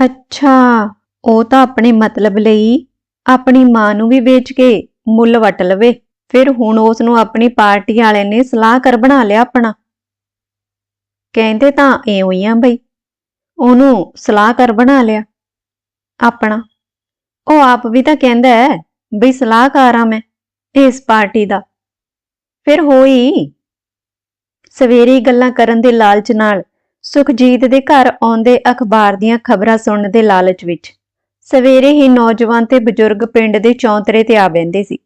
ਅੱਛਾ, ਉਹ ਤਾਂ ਆਪਣੇ ਮਤਲਬ ਲਈ ਆਪਣੀ ਮਾਂ ਨੂੰ ਵੀ ਵੇਚ ਕੇ ਮੁੱਲ ਵਟ ਲਵੇ, ਫਿਰ ਹੁਣ ਉਸ ਨੂੰ ਆਪਣੀ ਪਾਰਟੀ ਵਾਲੇ ਨੇ ਸਲਾਹ ਕਰ ਬਣਾ ਲਿਆ ਆਪਣਾ। ਕਹਿੰਦੇ ਤਾਂ ਐਉਂ ਹੀ ਆ ਬਈ। ਉਹਨੂੰ ਸਲਾਹ ਕਰ ਬਣਾ ਲਿਆ ਆਪਣਾ। ਉਹ ਆਪ ਵੀ ਤਾਂ ਕਹਿੰਦਾ ਹੈ ਬਈ ਸਲਾਹਕਾਰ ਆ ਮੈਂ ਇਸ ਪਾਰਟੀ ਦਾ। ਫਿਰ ਹੋਈ ਸਵੇਰੇ ਗੱਲਾਂ ਕਰਨ ਦੇ ਲਾਲਚ ਨਾਲ ਸੁਖਜੀਤ ਦੇ ਘਰ ਆਉਂਦੇ ਅਖਬਾਰ ਦੀਆਂ ਖਬਰਾਂ ਸੁਣਨ ਦੇ ਲਾਲਚ ਵਿੱਚ। ਸਵੇਰੇ ਹੀ ਨੌਜਵਾਨ ਤੇ ਬਜ਼ੁਰਗ ਪਿੰਡ ਦੇ ਚੌਂਤਰੇ ਤੇ ਆ ਬਹਿੰਦੇ ਸੀ।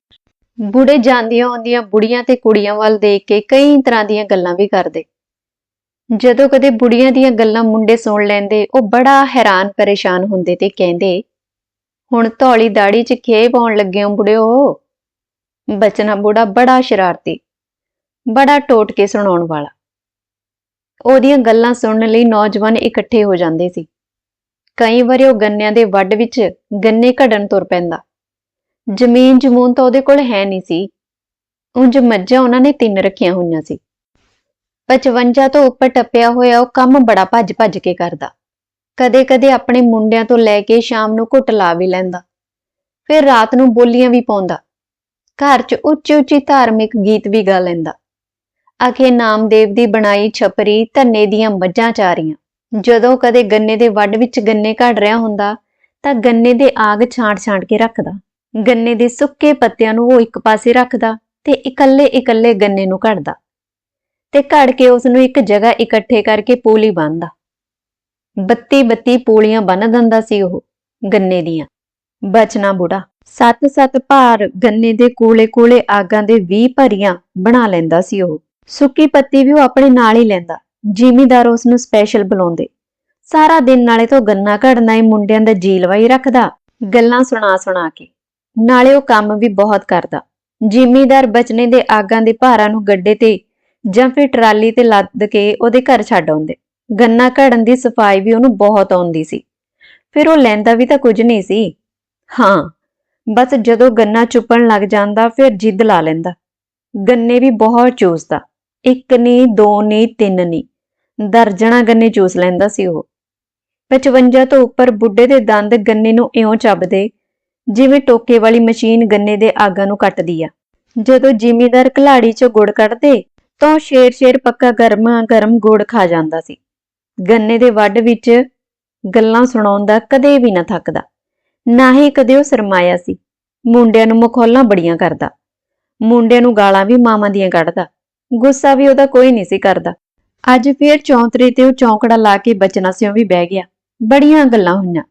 ਬੁੜੇ ਜਾਂਦੀਆਂ ਆਉਂਦੀਆਂ ਬੁੜੀਆਂ ਤੇ ਕੁੜੀਆਂ ਵੱਲ ਦੇਖ ਕੇ ਕਈ ਤਰ੍ਹਾਂ ਦੀਆਂ ਗੱਲਾਂ ਵੀ ਕਰਦੇ। ਜਦੋਂ ਕਦੇ ਬੁੜੀਆਂ ਦੀਆਂ ਗੱਲਾਂ ਮੁੰਡੇ ਸੁਣ ਲੈਂਦੇ, ਉਹ ਬੜਾ ਹੈਰਾਨ ਪਰੇਸ਼ਾਨ ਹੁੰਦੇ ਤੇ ਕਹਿੰਦੇ, ਹੁਣ ਧੌਲੀ ਦਾੜੀ 'ਚ ਖੇਬ ਆਉਣ ਲੱਗੇ ਹੋ ਬੁੜਿਓ। ਬਚਨਾ ਬੁੜਾ ਬੜਾ ਸ਼ਰਾਰਤੀ, ਬੜਾ ਟੋਟ ਕੇ ਸੁਣਾਉਣ ਵਾਲਾ। ਉਹਦੀਆਂ ਗੱਲਾਂ ਸੁਣਨ ਲਈ ਨੌਜਵਾਨ ਇਕੱਠੇ ਹੋ ਜਾਂਦੇ ਸੀ। ਕਈ ਵਾਰੀ ਉਹ ਗੰਨਿਆਂ ਦੇ ਵੱਡ ਵਿੱਚ ਗੰਨੇ ਘੜਨ ਤੁਰ ਪੈਂਦਾ। ਜ਼ਮੀਨ ਜਮੂਨ ਤਾਂ ਉਹਦੇ ਕੋਲ ਹੈ ਨਹੀਂ ਸੀ। ਉਂਝ ਮੱਝਾਂ ਉਹਨਾਂ ਨੇ ਤਿੰਨ ਰੱਖੀਆਂ ਹੋਈਆਂ ਸੀ। 55 ਤੋਂ ਉੱਪਰ ਟੱਪਿਆ ਹੋਇਆ ਉਹ ਕੰਮ ਬੜਾ ਭੱਜ-ਭੱਜ ਕੇ ਕਰਦਾ। ਕਦੇ-ਕਦੇ ਆਪਣੇ ਮੁੰਡਿਆਂ ਤੋਂ ਲੈ ਕੇ ਸ਼ਾਮ ਨੂੰ ਘੁੱਟ ਲਾ ਵੀ ਲੈਂਦਾ। ਫਿਰ ਰਾਤ ਨੂੰ ਬੋਲੀਆਂ ਵੀ ਪਾਉਂਦਾ। ਘਰ 'ਚ ਉੱਚੀ-ਉੱਚੀ ਧਾਰਮਿਕ ਗੀਤ ਵੀ ਗਾ ਲੈਂਦਾ। ਅਖੇ ਨਾਮਦੇਵ ਦੀ ਬਣਾਈ ਛਪਰੀ ਧੰਨੇ ਦੀਆਂ ਮੱਝਾਂ ਚਾਰੀਆਂ ਜਦੋਂ ਕਦੇ ਗੰਨੇ ਦੇ ਵੱਡ ਵਿੱਚ ਗੰਨੇ ਘੜ ਰਿਹਾ ਹੁੰਦਾ, ਤਾਂ ਗੰਨੇ ਦੇ ਆਗ ਛਾਂਟ-ਛਾਂਟ ਕੇ ਰੱਖਦਾ। ਗੰਨੇ ਦੇ ਸੁੱਕੇ ਪੱਤਿਆਂ ਨੂੰ ਉਹ ਇੱਕ ਪਾਸੇ ਰੱਖਦਾ ਤੇ ਇਕੱਲੇ-ਇਕੱਲੇ ਗੰਨੇ ਨੂੰ ਘੜਦਾ ਤੇ ਘੜ ਕੇ ਉਸ ਨੂੰ ਇੱਕ ਜਗ੍ਹਾ ਇਕੱਠੇ ਕਰਕੇ ਪੂਲੀ ਬੰਨਦਾ। ਬੱਤੀ ਬੱਤੀ ਪੂਲੀਆਂ ਬੰਨ ਦਿੰਦਾ ਸੀ ਉਹ ਗੰਨੇ ਦੀਆਂ। ਬਚਨਾ ਬੁੜਾ। ਸੱਤ ਸੱਤ ਭਾਰ ਗੰਨੇ ਦੇ ਕੋਲੇ ਕੋਲੇ ਆਗਾਂ ਦੇ 20 ਭਰੀਆਂ ਬਣਾ ਲੈਂਦਾ ਸੀ ਉਹ। ਸੁੱਕੀ ਪੱਤੀ ਵੀ ਉਹ ਆਪਣੇ ਨਾਲ ਹੀ ਲੈਂਦਾ, ਜ਼ਿਮੀਦਾਰ ਉਸ ਨੂੰ ਸਪੈਸ਼ਲ ਬੁਲਾਉਂਦੇ। ਸਾਰਾ ਦਿਨ ਨਾਲੇ ਤੋਂ ਗੰਨਾ ਘੜਨਾ ਹੀ ਮੁੰਡਿਆਂ ਦਾ ਜੀ ਲਵਾਈ ਰੱਖਦਾ, ਗੱਲਾਂ ਸੁਣਾ ਸੁਣਾ ਕੇ। ਨਾਲੇ ਉਹ ਕੰਮ ਵੀ ਬਹੁਤ ਕਰਦਾ। ਜ਼ਿਮੀਦਾਰ ਬਚਨੇ ਦੇ ਆਗਾਂ ਦੇ ਭਾਰਾਂ ਨੂੰ ਗੱਡੇ ਤੇ ਜਾਂ ਫਿਰ ਟਰਾਲੀ ਤੇ ਲੱਦ ਕੇ ਉਹਦੇ ਘਰ ਛੱਡ ਆਉਂਦੇ। ਗੰਨਾ ਘੜਨ ਦੀ ਸਫ਼ਾਈ ਵੀ ਉਹਨੂੰ ਬਹੁਤ ਆਉਂਦੀ ਸੀ। ਫਿਰ ਉਹ ਲੈਂਦਾ ਵੀ ਤਾਂ ਕੁਝ ਨਹੀਂ ਸੀ। ਹਾਂ, ਬਸ ਜਦੋਂ ਗੰਨਾ ਚੁੱਪਣ ਲੱਗ ਜਾਂਦਾ, ਫਿਰ ਜਿੱਦ ਲਾ ਲੈਂਦਾ। ਗੰਨੇ ਵੀ ਬਹੁਤ ਚੂਸਦਾ। ਇੱਕ ਨਹੀਂ ਦੋ ਨਹੀਂ ਤਿੰਨ ਨਹੀਂ ਦਰਜਣਾ ਗੰਨੇ ਚੂਸ ਲੈਂਦਾ ਸੀ ਉਹ। 55 ਤੋਂ ਉੱਪਰ ਬੁੱਢੇ ਦੇ ਦੰਦ ਗੰਨੇ ਨੂੰ ਇਉਂ ਚੱਬਦੇ, ਜਿਵੇਂ ਟੋਕੇ ਵਾਲੀ ਮਸ਼ੀਨ ਗੰਨੇ ਦੇ ਆਗਾਂ ਨੂੰ ਕੱਟਦੀ ਆ। ਜਦੋਂ ਜ਼ਿਮੀਦਾਰ ਘਲਾੜੀ 'ਚੋਂ ਗੁੜ ਕੱਢਦੇ, ਤਾਂ ਸ਼ੇਰ ਸ਼ੇਰ ਪੱਕਾ ਗਰਮਾ ਗਰਮ ਗੁੜ ਖਾ ਜਾਂਦਾ ਸੀ। ਗੰਨੇ ਦੇ ਵੱਡ ਵਿੱਚ ਗੱਲਾਂ ਸੁਣਾਉਂਦਾ ਕਦੇ ਵੀ ਨਾ ਥੱਕਦਾ। ਨਾ ਹੀ ਕਦੇ ਉਹ ਸਰਮਾਇਆ ਸੀ। ਮੁੰਡਿਆਂ ਨੂੰ ਮਖੌਲਾਂ ਬੜੀਆਂ ਕਰਦਾ। ਮੁੰਡਿਆਂ ਨੂੰ ਗਾਲਾਂ ਵੀ ਮਾਵਾਂ ਦੀਆਂ ਕੱਢਦਾ। ਗੁੱਸਾ ਵੀ ਉਹਦਾ ਕੋਈ ਨਹੀਂ ਸੀ ਕਰਦਾ। ਅੱਜ ਫੇਰ ਚੌਂਤਰੇ ਤੇ ਉਹ ਚੌਂਕੜਾ ਲਾ ਕੇ ਬਚਨਾ ਸਿਓ ਵੀ ਬਹਿ ਗਿਆ। ਬੜੀਆਂ ਗੱਲਾਂ ਹੋਈਆਂ।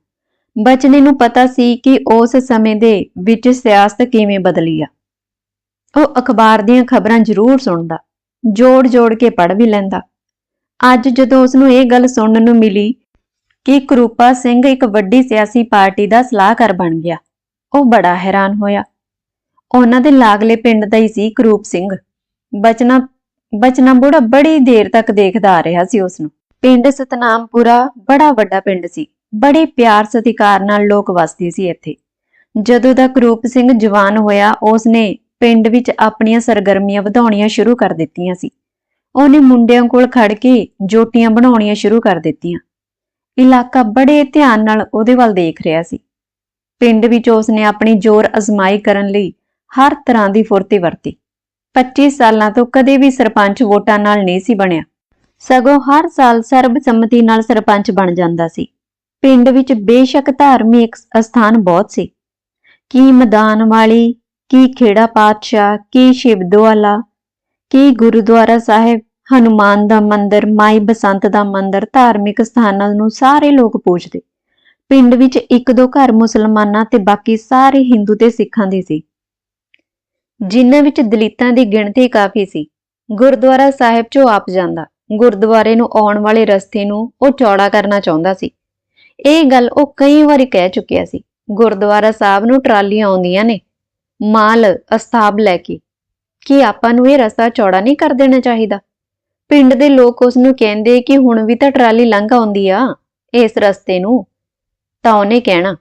ਬਚਨੇ ਨੂੰ ਪਤਾ ਸੀ ਕਿ ਉਸ ਸਮੇਂ ਦੇ ਵਿੱਚ ਸਿਆਸਤ ਕਿਵੇਂ ਬਦਲੀ ਆ। ਉਹ ਅਖਬਾਰ ਦੀਆਂ ਖਬਰਾਂ ਜ਼ਰੂਰ ਸੁਣਦਾ, ਜੋੜ-ਜੋੜ ਕੇ ਪੜ੍ਹ ਵੀ ਲੈਂਦਾ। ਅੱਜ ਜਦੋਂ ਉਸ ਨੂੰ ਇਹ ਗੱਲ ਸੁਣਨ ਨੂੰ ਮਿਲੀ ਕਿ ਕਰੂਪਾ ਸਿੰਘ ਇੱਕ ਵੱਡੀ ਸਿਆਸੀ ਪਾਰਟੀ ਦਾ ਸਲਾਹਕਾਰ ਬਣ ਗਿਆ, ਉਹ ਬੜਾ ਹੈਰਾਨ ਹੋਇਆ। ਉਹਨਾਂ ਦੇ ਲਾਗਲੇ ਪਿੰਡ ਦਾ ਹੀ ਸੀ ਕਰੂਪ ਸਿੰਘ। ਬਚਨਾ ਬਚਨਾ ਬੁੜਾ ਬੜੀ ਦੇਰ ਤੱਕ ਦੇਖਦਾ ਆ ਰਿਹਾ ਸੀ ਉਸ ਨੂੰ ਪਿੰਡ ਸਤਨਾਮਪੁਰਾ ਬੜਾ ਵੱਡਾ ਪਿੰਡ ਸੀ। ਬੜੇ ਪਿਆਰ ਸਤਿਕਾਰ ਨਾਲ ਲੋਕ ਵਸਦੇ ਸੀ ਇੱਥੇ। ਜਦੋਂ ਦਾ ਕਰੂਪ ਸਿੰਘ ਜਵਾਨ ਹੋਇਆ ਉਸ ਨੇ ਪਿੰਡ ਵਿੱਚ ਆਪਣੀਆਂ ਸਰਗਰਮੀਆਂ ਵਧਾਉਣੀਆਂ ਸ਼ੁਰੂ ਕਰ ਦਿੱਤੀਆਂ ਸੀ। ਉਹਨੇ ਮੁੰਡਿਆਂ ਕੋਲ ਖੜ ਕੇ ਜੋਟੀਆਂ ਬਣਾਉਣੀਆਂ ਸ਼ੁਰੂ ਕਰ ਦਿੱਤੀਆਂ। ਇਲਾਕਾ ਬੜੇ ਧਿਆਨ ਨਾਲ ਉਹਦੇ ਵੱਲ ਦੇਖ ਰਿਹਾ ਸੀ। ਪਿੰਡ ਵਿੱਚ ਉਸਨੇ ਆਪਣੀ ਜ਼ੋਰ ਅਜ਼ਮਾਈ ਕਰਨ ਲਈ ਹਰ ਤਰ੍ਹਾਂ ਦੀ ਫੁਰਤੀ ਵਰਤੀ। 25 ਸਾਲਾਂ ਤੋਂ ਕਦੇ ਵੀ ਸਰਪੰਚ ਵੋਟਾਂ ਨਾਲ ਨਹੀਂ ਸੀ ਬਣਿਆ। ਸਗੋਂ ਹਰ ਸਾਲ ਸਰਬਸੰਮਤੀ ਨਾਲ ਸਰਪੰਚ ਬਣ ਜਾਂਦਾ ਸੀ। ਪਿੰਡ ਵਿੱਚ ਬੇਸ਼ੱਕ ਧਾਰਮਿਕ ਅਸਥਾਨ ਬਹੁਤ ਸੀ। ਕੀ ਮੈਦਾਨ ਵਾਲੀ, ਕੀ ਖੇੜਾ ਪਾਤਸ਼ਾਹ, ਕੀ ਸ਼ਿਵਦੁਆਲਾ ਕੀ ਗੁਰਦੁਆਰਾ ਸਾਹਿਬ, ਹਨੂਮਾਨ ਦਾ ਮੰਦਿਰ, ਮਾਈ ਬਸੰਤ ਦਾ ਮੰਦਿਰ, ਧਾਰਮਿਕ ਸਥਾਨਾਂ ਨੂੰ ਸਾਰੇ ਲੋਕ ਪੂਜਦੇ। ਪਿੰਡ ਵਿੱਚ ਇੱਕ ਦੋ ਘਰ ਮੁਸਲਮਾਨਾਂ ਤੇ ਬਾਕੀ ਸਾਰੇ ਹਿੰਦੂ ਤੇ ਸਿੱਖਾਂ ਦੇ ਸੀ। ਜਿਨ੍ਹਾਂ ਵਿੱਚ ਦਲਿਤਾਂ ਦੀ ਗਿਣਤੀ ਕਾਫੀ ਸੀ। ਗੁਰਦੁਆਰਾ ਸਾਹਿਬ 'ਚੋਂ ਆਪ ਜਾਂਦਾ, ਗੁਰਦੁਆਰੇ ਨੂੰ ਆਉਣ ਵਾਲੇ ਰਸਤੇ ਨੂੰ ਉਹ ਚੌੜਾ ਕਰਨਾ ਚਾਹੁੰਦਾ ਸੀ। ਇਹ ਗੱਲ ਉਹ ਕਈ ਵਾਰੀ ਕਹਿ ਚੁੱਕਿਆ ਸੀ, ਗੁਰਦੁਆਰਾ ਸਾਹਿਬ ਨੂੰ ਟਰਾਲੀਆਂ ਆਉਂਦੀਆਂ ਨੇ, ਮਾਲ ਅਸਤਾਬ ਲੈ ਕੇ, ਕੀ ਆਪਾਂ ਨੂੰ ਇਹ ਰਸਤਾ ਚੌੜਾ ਨਹੀਂ ਕਰ ਦੇਣਾ ਚਾਹੀਦਾ? ਪਿੰਡ ਦੇ ਲੋਕ ਉਸ ਨੂੰ ਕਹਿੰਦੇ ਕਿ ਹੁਣ ਵੀ ਤਾਂ ਟਰਾਲੀ ਲੰਘ ਆਉਂਦੀ ਆ, ਇਸ ਰਸਤੇ ਨੂੰ। ਤਾਂ ਉਹਨੇ ਕਹਿਣਾ,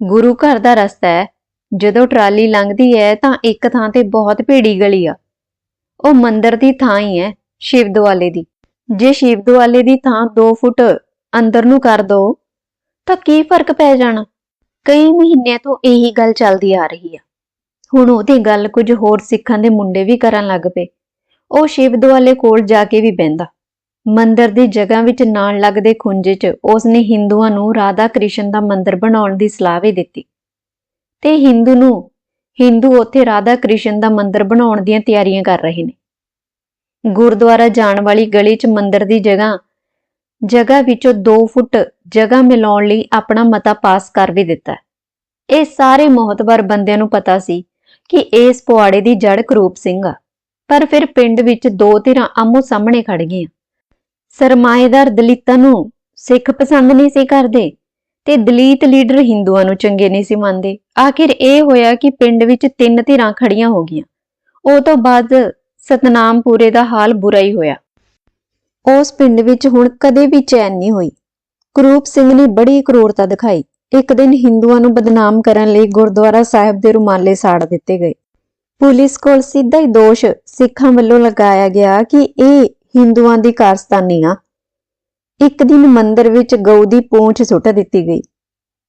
ਗੁਰੂ ਘਰ ਦਾ ਰਸਤਾ ਹੈ ਜਦੋਂ ਟਰਾਲੀ ਲੰਘਦੀ ਹੈ ਤਾਂ ਇੱਕ ਥਾਂ ਤੇ ਬਹੁਤ ਭੀੜੀ ਗਲੀ ਆ। ਉਹ ਮੰਦਰ ਦੀ ਥਾਂ ਹੀ ਹੈ ਸ਼ਿਵ ਦੁਆਲੇ ਦੀ। ਜੇ ਸ਼ਿਵ ਦੁਆਲੇ ਦੀ ਥਾਂ 2 ਫੁੱਟ ਅੰਦਰ ਨੂੰ ਕਰ ਦੋ, ਤਾਂ ਕੀ ਫ਼ਰਕ ਪੈ ਜਾਣਾ? ਕਈ ਮਹੀਨਿਆਂ ਤੋਂ ਇਹੀ ਗੱਲ ਚੱਲਦੀ ਆ ਰਹੀ ਆ। ਹੁਣ ਉਹਦੀ ਗੱਲ ਕੁਝ ਹੋਰ ਸਿੱਖਾਂ ਦੇ ਮੁੰਡੇ ਵੀ ਕਰਨ ਲੱਗ ਪਏ। ਉਹ ਸ਼ਿਵ ਦੁਆਲੇ ਕੋਲ ਜਾ ਕੇ ਵੀ ਬਹਿੰਦਾ। ਮੰਦਰ ਦੀ ਜਗ੍ਹਾ ਵਿੱਚ ਨਾਲ ਲੱਗਦੇ ਖੁੰਝੇ 'ਚ ਉਸਨੇ ਹਿੰਦੂਆਂ ਨੂੰ ਰਾਧਾ ਕ੍ਰਿਸ਼ਨ ਦਾ ਮੰਦਰ ਬਣਾਉਣ ਦੀ ਸਲਾਹ ਵੀ ਦਿੱਤੀ। ਤੇ ਹਿੰਦੂ ਨੂੰ ਹਿੰਦੂ ਉੱਥੇ ਰਾਧਾ ਕ੍ਰਿਸ਼ਨ ਦਾ ਮੰਦਿਰ ਬਣਾਉਣ ਦੀਆਂ ਤਿਆਰੀਆਂ ਕਰ ਰਹੇ ਨੇ। ਗੁਰਦੁਆਰਾ ਜਾਣ ਵਾਲੀ ਗਲੀ 'ਚ ਮੰਦਿਰ ਦੀ ਜਗ੍ਹਾ ਜਗ੍ਹਾ ਵਿੱਚੋਂ 2 ਫੁੱਟ ਜਗ੍ਹਾ ਮਿਲਾਉਣ ਲਈ ਆਪਣਾ ਮਤਾ ਪਾਸ ਕਰ ਵੀ ਦਿੱਤਾ। ਇਹ ਸਾਰੇ ਮੋਹਤਬਰ ਬੰਦਿਆਂ ਨੂੰ ਪਤਾ ਸੀ ਕਿ ਇਸ ਪੁਆੜੇ ਦੀ ਜੜ ਕਰੂਪ ਸਿੰਘ ਆ, ਪਰ ਫਿਰ ਪਿੰਡ ਵਿੱਚ ਦੋ ਧਿਰਾਂ ਆਮੋ ਸਾਹਮਣੇ ਖੜ ਗਈਆਂ। ਸਰਮਾਏਦਾਰ ਦਲਿਤਾਂ ਨੂੰ ਸਿੱਖ ਪਸੰਦ ਨਹੀਂ ਸੀ ਕਰਦੇ। ਤੇ ਦਲਿਤ ਲੀਡਰ ਹਿੰਦੂਆਂ ਨੂੰ ਚੰਗੇ ਨਹੀਂ ਸੀ ਮੰਨਦੇ। ਆਖਿਰ ਇਹ ਹੋਇਆ ਕਿ ਪਿੰਡ ਵਿੱਚ ਤਿੰਨ ਧਿਰਾਂ ਖੜੀਆਂ ਹੋ ਗਈਆਂ। ਉਹ ਤੋਂ ਬਾਅਦ ਸਤਨਾਮਪੁਰੇ ਦਾ ਹਾਲ ਬੁਰਾ ਹੀ ਹੋਇਆ। ਉਸ ਪਿੰਡ ਵਿੱਚ ਹੁਣ ਕਦੇ ਵੀ ਚੈਨ ਨਹੀਂ ਹੋਈ। ਕਰੂਪ ਸਿੰਘ ਨੇ ਬੜੀ ਕਰੂਰਤਾ ਦਿਖਾਈ। ਇੱਕ ਦਿਨ ਹਿੰਦੂਆਂ ਨੂੰ ਬਦਨਾਮ ਕਰਨ ਲਈ ਗੁਰਦੁਆਰਾ ਸਾਹਿਬ ਦੇ ਰੁਮਾਲੇ ਸਾੜ ਦਿੱਤੇ ਗਏ। ਪੁਲਿਸ ਕੋਲ ਸਿੱਧਾ ਹੀ ਦੋਸ਼ ਸਿੱਖਾਂ ਵੱਲੋਂ ਲਗਾਇਆ ਗਿਆ ਕਿ ਇਹ ਹਿੰਦੂਆਂ ਦੀ ਕਾਰਸਤਾਨੀ ਆ। ਇੱਕ ਦਿਨ ਮੰਦਰ ਵਿੱਚ ਗਊ ਦੀ ਪੂੰਛ ਸੁੱਟ ਦਿੱਤੀ ਗਈ।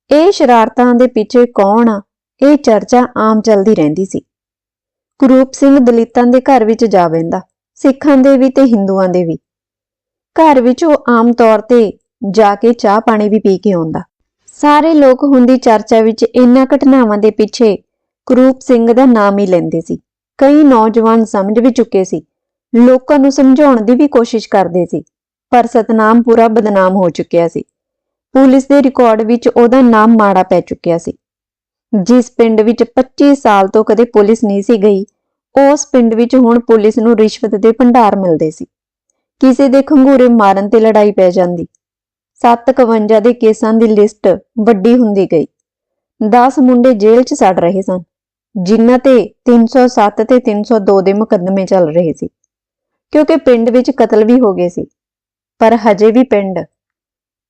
ਇਹ ਸ਼ਰਾਰਤਾਂ ਦੇ ਪਿੱਛੇ ਕੌਣ ਆ? ਇਹ ਚਰਚਾ ਆਮ ਚੱਲਦੀ ਰਹਿੰਦੀ ਸੀ। ਕਰੂਪ ਸਿੰਘ ਦਲਿਤਾਂ ਦੇ ਘਰ ਵਿੱਚ ਜਾ ਬਹਿੰਦਾ ਸਿੱਖਾਂ ਦੇ ਵੀ ਤੇ ਹਿੰਦੂਆਂ ਦੇ ਵੀ। ਘਰ ਵਿੱਚ ਉਹ ਆਮ ਤੌਰ ਤੇ ਜਾ ਕੇ ਚਾਹ ਪਾਣੀ ਵੀ ਪੀ ਕੇ ਆਉਂਦਾ। ਸਾਰੇ ਲੋਕ ਹੁੰਦੀ ਚਰਚਾ ਵਿੱਚ ਇਹਨਾਂ ਘਟਨਾਵਾਂ ਦੇ ਪਿੱਛੇ ਕਰੂਪ ਸਿੰਘ ਦਾ ਨਾਮ ਹੀ ਲੈਂਦੇ ਸੀ। ਕਈ ਨੌਜਵਾਨ ਸਮਝ ਵੀ ਚੁੱਕੇ ਸੀ। ਲੋਕਾਂ ਨੂੰ ਸਮਝਾਉਣ ਦੀ ਵੀ ਕੋਸ਼ਿਸ਼ ਕਰਦੇ ਸੀ। ਪਰ ਸਤਨਾਮ ਪੂਰਾ ਬਦਨਾਮ ਹੋ ਚੁੱਕਿਆ ਸੀ। ਪੁਲਿਸ ਦੇ ਰਿਕਾਰਡ ਵਿੱਚ ਉਹਦਾ ਨਾਮ ਮਾੜਾ ਪੈ ਚੁੱਕਿਆ ਸੀ। ਜਿਸ ਪਿੰਡ ਵਿੱਚ 25 ਸਾਲ ਤੋਂ ਕਦੇ ਪੁਲਿਸ ਨਹੀਂ ਸੀ ਗਈ, ਉਸ ਪਿੰਡ ਵਿੱਚ ਹੁਣ ਪੁਲਿਸ ਨੂੰ ਰਿਸ਼ਵਤ ਦੇ ਭੰਡਾਰ ਮਿਲਦੇ ਸੀ। ਕਿਸੇ ਦੇ ਖੰਗੂਰੇ ਮਾਰਨ ਤੇ ਲੜਾਈ ਪੈ ਜਾਂਦੀ। 751 ਦੇ ਕੇਸਾਂ ਦੀ ਲਿਸਟ ਵੱਡੀ ਹੁੰਦੀ ਗਈ। 10 ਮੁੰਡੇ ਜੇਲ੍ਹ 'ਚ ਸੜ ਰਹੇ ਸਨ, ਜਿਨ੍ਹਾਂ ਤੇ 307 ਤੇ 302 ਦੇ ਮੁਕੱਦਮੇ ਚੱਲ ਰਹੇ ਸੀ। ਕਿਉਂਕਿ ਪਿੰਡ ਵਿੱਚ ਕਤਲ ਵੀ ਹੋ ਗਏ ਸੀ। ਪਰ ਹਜੇ ਵੀ ਪਿੰਡ।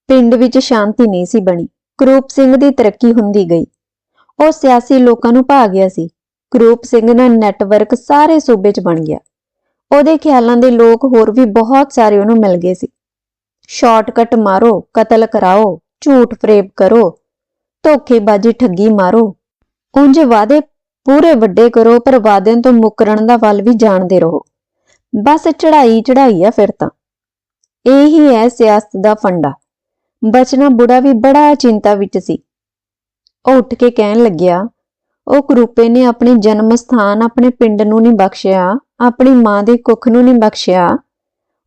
ਪਿੰਡ ਵਿੱਚ ਸ਼ਾਂਤੀ ਨਹੀਂ ਸੀ ਬਣੀ। ਕਰੂਪ ਸਿੰਘ ਦੀ ਤਰੱਕੀ ਹੁੰਦੀ ਗਈ। ਉਹ ਸਿਆਸੀ ਲੋਕਾਂ ਨੂੰ ਭਾ ਗਿਆ ਸੀ। ਕਰੂਪ ਸਿੰਘ ਦਾ ਨੈਟਵਰਕ ਸਾਰੇ ਸੂਬੇ 'ਚ ਬਣ ਗਿਆ। ਉਹਦੇ ਖਿਆਲਾਂ ਦੇ ਲੋਕ ਹੋਰ ਵੀ ਬਹੁਤ ਸਾਰੇ ਉਹਨੂੰ ਮਿਲ ਗਏ ਸੀ। ਸ਼ਾਰਟਕਟ ਮਾਰੋ, ਕਤਲ ਕਰਾਓ, ਝੂਠ ਫਰੇਬ ਕਰੋ, ਧੋਖੇਬਾਜ਼ੀ ਠੱਗੀ ਮਾਰੋ। ਉਂਝ ਵਾਦੇ ਪੂਰੇ ਵੱਡੇ ਕਰੋ, ਪਰ ਵਾਦਿਆਂ ਤੋਂ ਮੁਕਰਨ ਦਾ ਵੱਲ ਵੀ ਜਾਣਦੇ ਰਹੋ। ਬਸ ਚੜਾਈ ਚੜਾਈ ਆ ਫਿਰ ਤਾਂ। ਇਹ ਹੀ ਹੈ ਸਿਆਸਤ ਦਾ ਫੰਡਾ। ਬਚਨਾ ਬੁੜਾ ਵੀ ਬੜਾ ਚਿੰਤਾ ਵਿੱਚ ਸੀ। ਉਹ ਉੱਠ ਕੇ ਕਹਿਣ ਲੱਗਿਆ, ਉਹ ਕਰੂਪੇ ਨੇ ਆਪਣੇ ਜਨਮ ਸਥਾਨ ਆਪਣੇ ਪਿੰਡ ਨੂੰ ਨਹੀਂ ਬਖਸ਼ਿਆ, ਆਪਣੀ ਮਾਂ ਦੇ ਕੁੱਖ ਨੂੰ ਨਹੀਂ ਬਖਸ਼ਿਆ।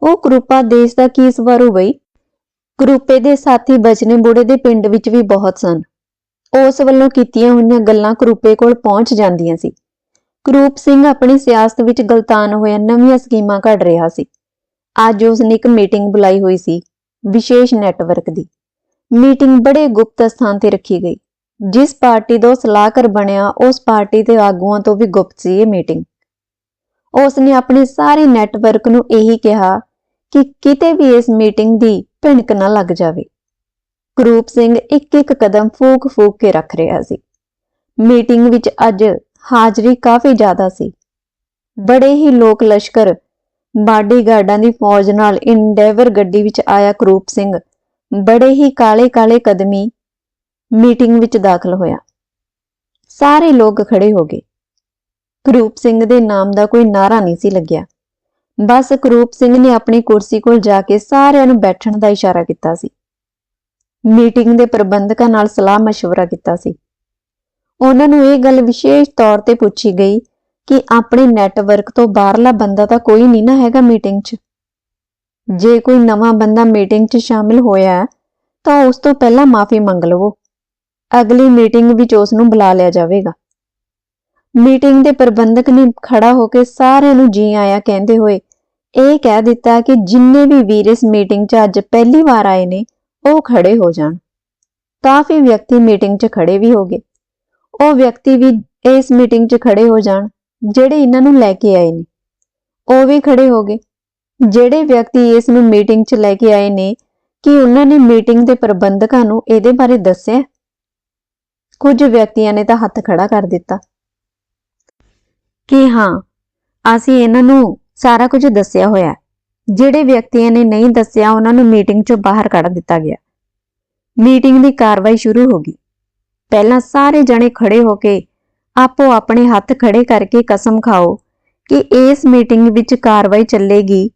ਉਹ ਕਰੂਪਾ ਦੇਸ਼ ਦਾ ਕੀ ਸਵਾਰੂ ਬਈ? ਕਰੂਪੇ ਦੇ ਸਾਥੀ ਬਚਨੇ ਬੁੜੇ ਦੇ ਪਿੰਡ ਵਿੱਚ ਵੀ ਬਹੁਤ ਸਨ। ਉਸ ਵੱਲੋਂ ਕੀਤੀਆਂ ਹੋਈਆਂ ਗੱਲਾਂ ਕਰੂਪੇ ਕੋਲ ਪਹੁੰਚ ਜਾਂਦੀਆਂ ਸੀ। ਕਰੂਪ ਸਿੰਘ ਆਪਣੀ ਸਿਆਸਤ ਵਿੱਚ ਗਲਤਾਨ ਹੋਇਆ ਨਵੀਆਂ ਸਕੀਮਾਂ ਘੜ ਰਿਹਾ ਸੀ। ਅੱਜ ਉਸ ਨੇ ਇੱਕ ਮੀਟਿੰਗ ਬੁਲਾਈ ਹੋਈ ਸੀ, ਵਿਸ਼ੇਸ਼ ਨੈਟਵਰਕ ਦੀ। ਮੀਟਿੰਗ ਬੜੇ ਗੁਪਤ ਸਥਾਨ ਤੇ ਰੱਖੀ ਗਈ, ਜਿਸ ਪਾਰਟੀ ਦਾ ਸਲਾਹਕਾਰ ਬਣਿਆ, ਉਸ ਪਾਰਟੀ ਦੇ ਆਗੂਆਂ ਤੋਂ ਵੀ ਗੁਪਤ ਸੀ ਇਹ ਮੀਟਿੰਗ। ਉਸ ਨੇ ਆਪਣੇ ਸਾਰੇ ਨੈਟਵਰਕ ਨੂੰ ਇਹੀ ਕਿਹਾ ਕਿ ਕਿਤੇ ਵੀ ਇਸ ਮੀਟਿੰਗ ਦੀ ਭਿਣਕ ਨਾ ਲੱਗ ਜਾਵੇ। ਕਰੂਪ ਸਿੰਘ ਇੱਕ ਇੱਕ ਕਦਮ ਫੂਕ ਫੂਕ ਕੇ ਰੱਖ ਰਿਹਾ ਸੀ। ਮੀਟਿੰਗ ਵਿੱਚ ਅੱਜ ਹਾਜ਼ਰੀ ਕਾਫੀ ਜ਼ਿਆਦਾ ਸੀ। ਬੜੇ ਹੀ ਲੋਕ ਲਸ਼ਕਰ ਬਾਡੀਗਾਰਡਾਂ ਦੀ ਫੌਜ ਨਾਲ ਇੰਡੈਵਰ ਗੱਡੀ ਵਿੱਚ ਆਇਆ ਕਰੂਪ ਸਿੰਘ ਬੜੇ ਹੀ ਕਾਲੇ ਕਾਲੇ ਕਦਮੀ ਮੀਟਿੰਗ ਵਿੱਚ ਦਾਖਲ ਹੋਇਆ ਸਾਰੇ ਲੋਕ ਖੜੇ ਹੋ ਗਏ ਕਰੂਪ ਸਿੰਘ ਦੇ ਨਾਮ ਦਾ ਕੋਈ ਨਾਰਾ ਨਹੀਂ ਸੀ ਲੱਗਿਆ ਬਸ ਕਰੂਪ ਸਿੰਘ ਨੇ ਆਪਣੀ ਕੁਰਸੀ ਕੋਲ ਜਾ ਕੇ ਸਾਰਿਆਂ ਨੂੰ ਬੈਠਣ ਦਾ ਇਸ਼ਾਰਾ ਕੀਤਾ ਸੀ ਮੀਟਿੰਗ ਦੇ ਪ੍ਰਬੰਧਕਾਂ ਨਾਲ ਸਲਾਹ مشورہ ਕੀਤਾ ਸੀ ਉਹਨਾਂ ਨੂੰ ਇਹ ਗੱਲ ਵਿਸ਼ੇਸ਼ ਤੌਰ ਤੇ ਪੁੱਛੀ ਗਈ ਕਿ ਆਪਣੇ ਨੈਟਵਰਕ ਤੋਂ ਬਾਹਰਲਾ ਬੰਦਾ ਤਾਂ ਕੋਈ ਨਹੀਂ ਨਾ ਹੈਗਾ ਮੀਟਿੰਗ 'ਚ। ਜੇ ਕੋਈ ਨਵਾਂ ਬੰਦਾ ਮੀਟਿੰਗ 'ਚ ਸ਼ਾਮਿਲ ਹੋਇਆ ਹੈ, ਤਾਂ ਉਸ ਤੋਂ ਪਹਿਲਾਂ ਮਾਫੀ ਮੰਗ ਲਵੋ। ਅਗਲੀ ਮੀਟਿੰਗ ਵਿੱਚ ਉਸ ਨੂੰ ਬੁਲਾ ਲਿਆ ਜਾਵੇਗਾ। ਮੀਟਿੰਗ ਦੇ ਪ੍ਰਬੰਧਕ ਨੇ ਖੜਾ ਹੋ ਕੇ ਸਾਰਿਆਂ ਨੂੰ ਜੀ ਆਇਆ ਕਹਿੰਦੇ ਹੋਏ ਇਹ ਕਹਿ ਦਿੱਤਾ ਕਿ ਜਿੰਨੇ ਵੀ ਵੀਰ ਇਸ ਮੀਟਿੰਗ 'ਚ ਅੱਜ ਪਹਿਲੀ ਵਾਰ ਆਏ ਨੇ ਉਹ ਖੜੇ ਹੋ ਜਾਣ। ਕਾਫੀ ਵਿਅਕਤੀ ਮੀਟਿੰਗ 'ਚ ਖੜੇ ਵੀ ਹੋ ਗਏ। ਉਹ ਵਿਅਕਤੀ ਵੀ ਇਸ ਮੀਟਿੰਗ 'ਚ ਖੜੇ ਹੋ ਜਾਣ। ਜਿਹੜੇ ਇਹਨਾਂ ਨੂੰ ਲੈ ਕੇ ਆਏ ਨੇ। ਉਹ ਵੀ ਖੜੇ ਹੋ ਗਏ। ਜਿਹੜੇ ਵਿਅਕਤੀ ਇਸ ਨੂੰ ਮੀਟਿੰਗ 'ਚ ਲੈ ਕੇ ਆਏ ਨੇ, ਕਿ ਉਹਨਾਂ ਨੇ ਮੀਟਿੰਗ ਦੇ ਪ੍ਰਬੰਧਕਾਂ ਨੂੰ ਇਹਦੇ ਬਾਰੇ ਦੱਸਿਆ? ਕੁਝ ਵਿਅਕਤੀਆਂ ਨੇ ਤਾਂ ਹੱਥ ਖੜਾ ਕਰ ਦਿੱਤਾ। ਕਿ ਹਾਂ, ਅਸੀਂ ਇਹਨਾਂ ਨੂੰ ਸਾਰਾ ਕੁਝ ਦੱਸਿਆ ਹੋਇਆ ਜਿਹੜੇ ਵਿਅਕਤੀਆਂ ਨੇ ਨਹੀਂ ਦੱਸਿਆ, ਉਹਨਾਂ ਨੂੰ ਮੀਟਿੰਗ 'ਚੋਂ ਬਾਹਰ ਕੱਢ ਦਿੱਤਾ ਗਿਆ। ਮੀਟਿੰਗ ਦੀ ਕਾਰਵਾਈ ਸ਼ੁਰੂ ਹੋ ਗਈ। ਪਹਿਲਾਂ ਸਾਰੇ ਜਣੇ ਖੜੇ ਹੋ ਕੇ ਆਪੋ ਆਪਣੇ ਹੱਥ ਖੜੇ ਕਰਕੇ ਕਸਮ ਖਾਓ ਕਿ ਇਸ ਮੀਟਿੰਗ ਵਿੱਚ ਕਾਰਵਾਈ ਚੱਲੇਗੀ।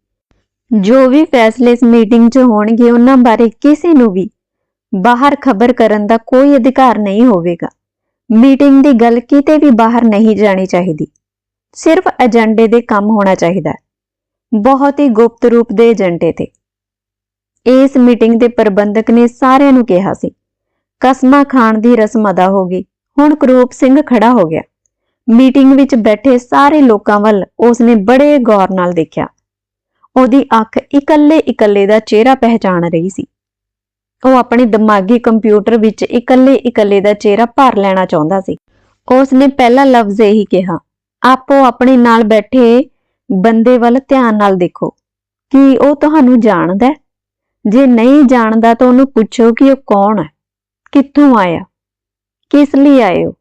ਜੋ ਵੀ ਫੈਸਲੇ ਇਸ ਮੀਟਿੰਗ 'ਚ ਹੋਣਗੇ, ਉਹਨਾਂ ਬਾਰੇ ਕਿਸੇ ਨੂੰ ਵੀ ਬਾਹਰ ਖਬਰ ਕਰਨ ਦਾ ਕੋਈ ਅਧਿਕਾਰ ਨਹੀਂ ਹੋਵੇਗਾ। ਮੀਟਿੰਗ ਦੀ ਗੱਲ ਕਿਤੇ ਵੀ ਬਾਹਰ ਨਹੀਂ ਜਾਣੀ ਚਾਹੀਦੀ। ਸਿਰਫ ਏਜੰਡੇ ਦੇ ਕੰਮ ਹੋਣਾ ਚਾਹੀਦਾ ਬਹੁਤ ਹੀ ਗੁਪਤ ਰੂਪ ਦੇ ਏਜੰਡੇ ਤੇ। ਇਸ ਮੀਟਿੰਗ ਦੇ ਪ੍ਰਬੰਧਕ ਨੇ ਸਾਰਿਆਂ ਨੂੰ ਕਿਹਾ ਸੀ, ਕਸਮਾਂ ਖਾਣ ਦੀ ਰਸਮ ਅਦਾ ਹੋ ਗਈ। ਹੁਣ ਕਰੂਪ ਸਿੰਘ ਖੜਾ ਹੋ ਗਿਆ। ਮੀਟਿੰਗ ਵਿੱਚ ਬੈਠੇ ਸਾਰੇ ਲੋਕਾਂ ਵੱਲ ਉਸਨੇ ਬੜੇ ਗੌਰ ਨਾਲ ਦੇਖਿਆ। ਉਹਦੀ ਅੱਖ ਇਕੱਲੇ ਇਕੱਲੇ ਦਾ ਚਿਹਰਾ ਪਹਿਚਾਣ ਰਹੀ ਸੀ। ਉਹ ਆਪਣੇ ਦਿਮਾਗੀ ਕੰਪਿਊਟਰ ਵਿੱਚ ਇਕੱਲੇ ਇਕੱਲੇ ਦਾ ਚਿਹਰਾ ਭਰ ਲੈਣਾ ਚਾਹੁੰਦਾ ਸੀ। ਉਸਨੇ ਪਹਿਲਾ ਲਫ਼ਜ਼ ਇਹੀ ਕਿਹਾ, ਆਪੋ ਆਪਣੇ ਨਾਲ ਬੈਠੇ ਬੰਦੇ ਵੱਲ ਧਿਆਨ ਨਾਲ ਦੇਖੋ। ਕਿ ਉਹ ਤੁਹਾਨੂੰ ਜਾਣਦਾ ਜੇ ਨਹੀਂ ਜਾਣਦਾ ਤਾਂ ਉਹਨੂੰ ਪੁੱਛੋ ਕਿ ਉਹ ਕੌਣ ਹੈ? ਕਿੱਥੋਂ ਆਇਆ? ਕਿਸ ਲਈ ਆਏ ਹੋ?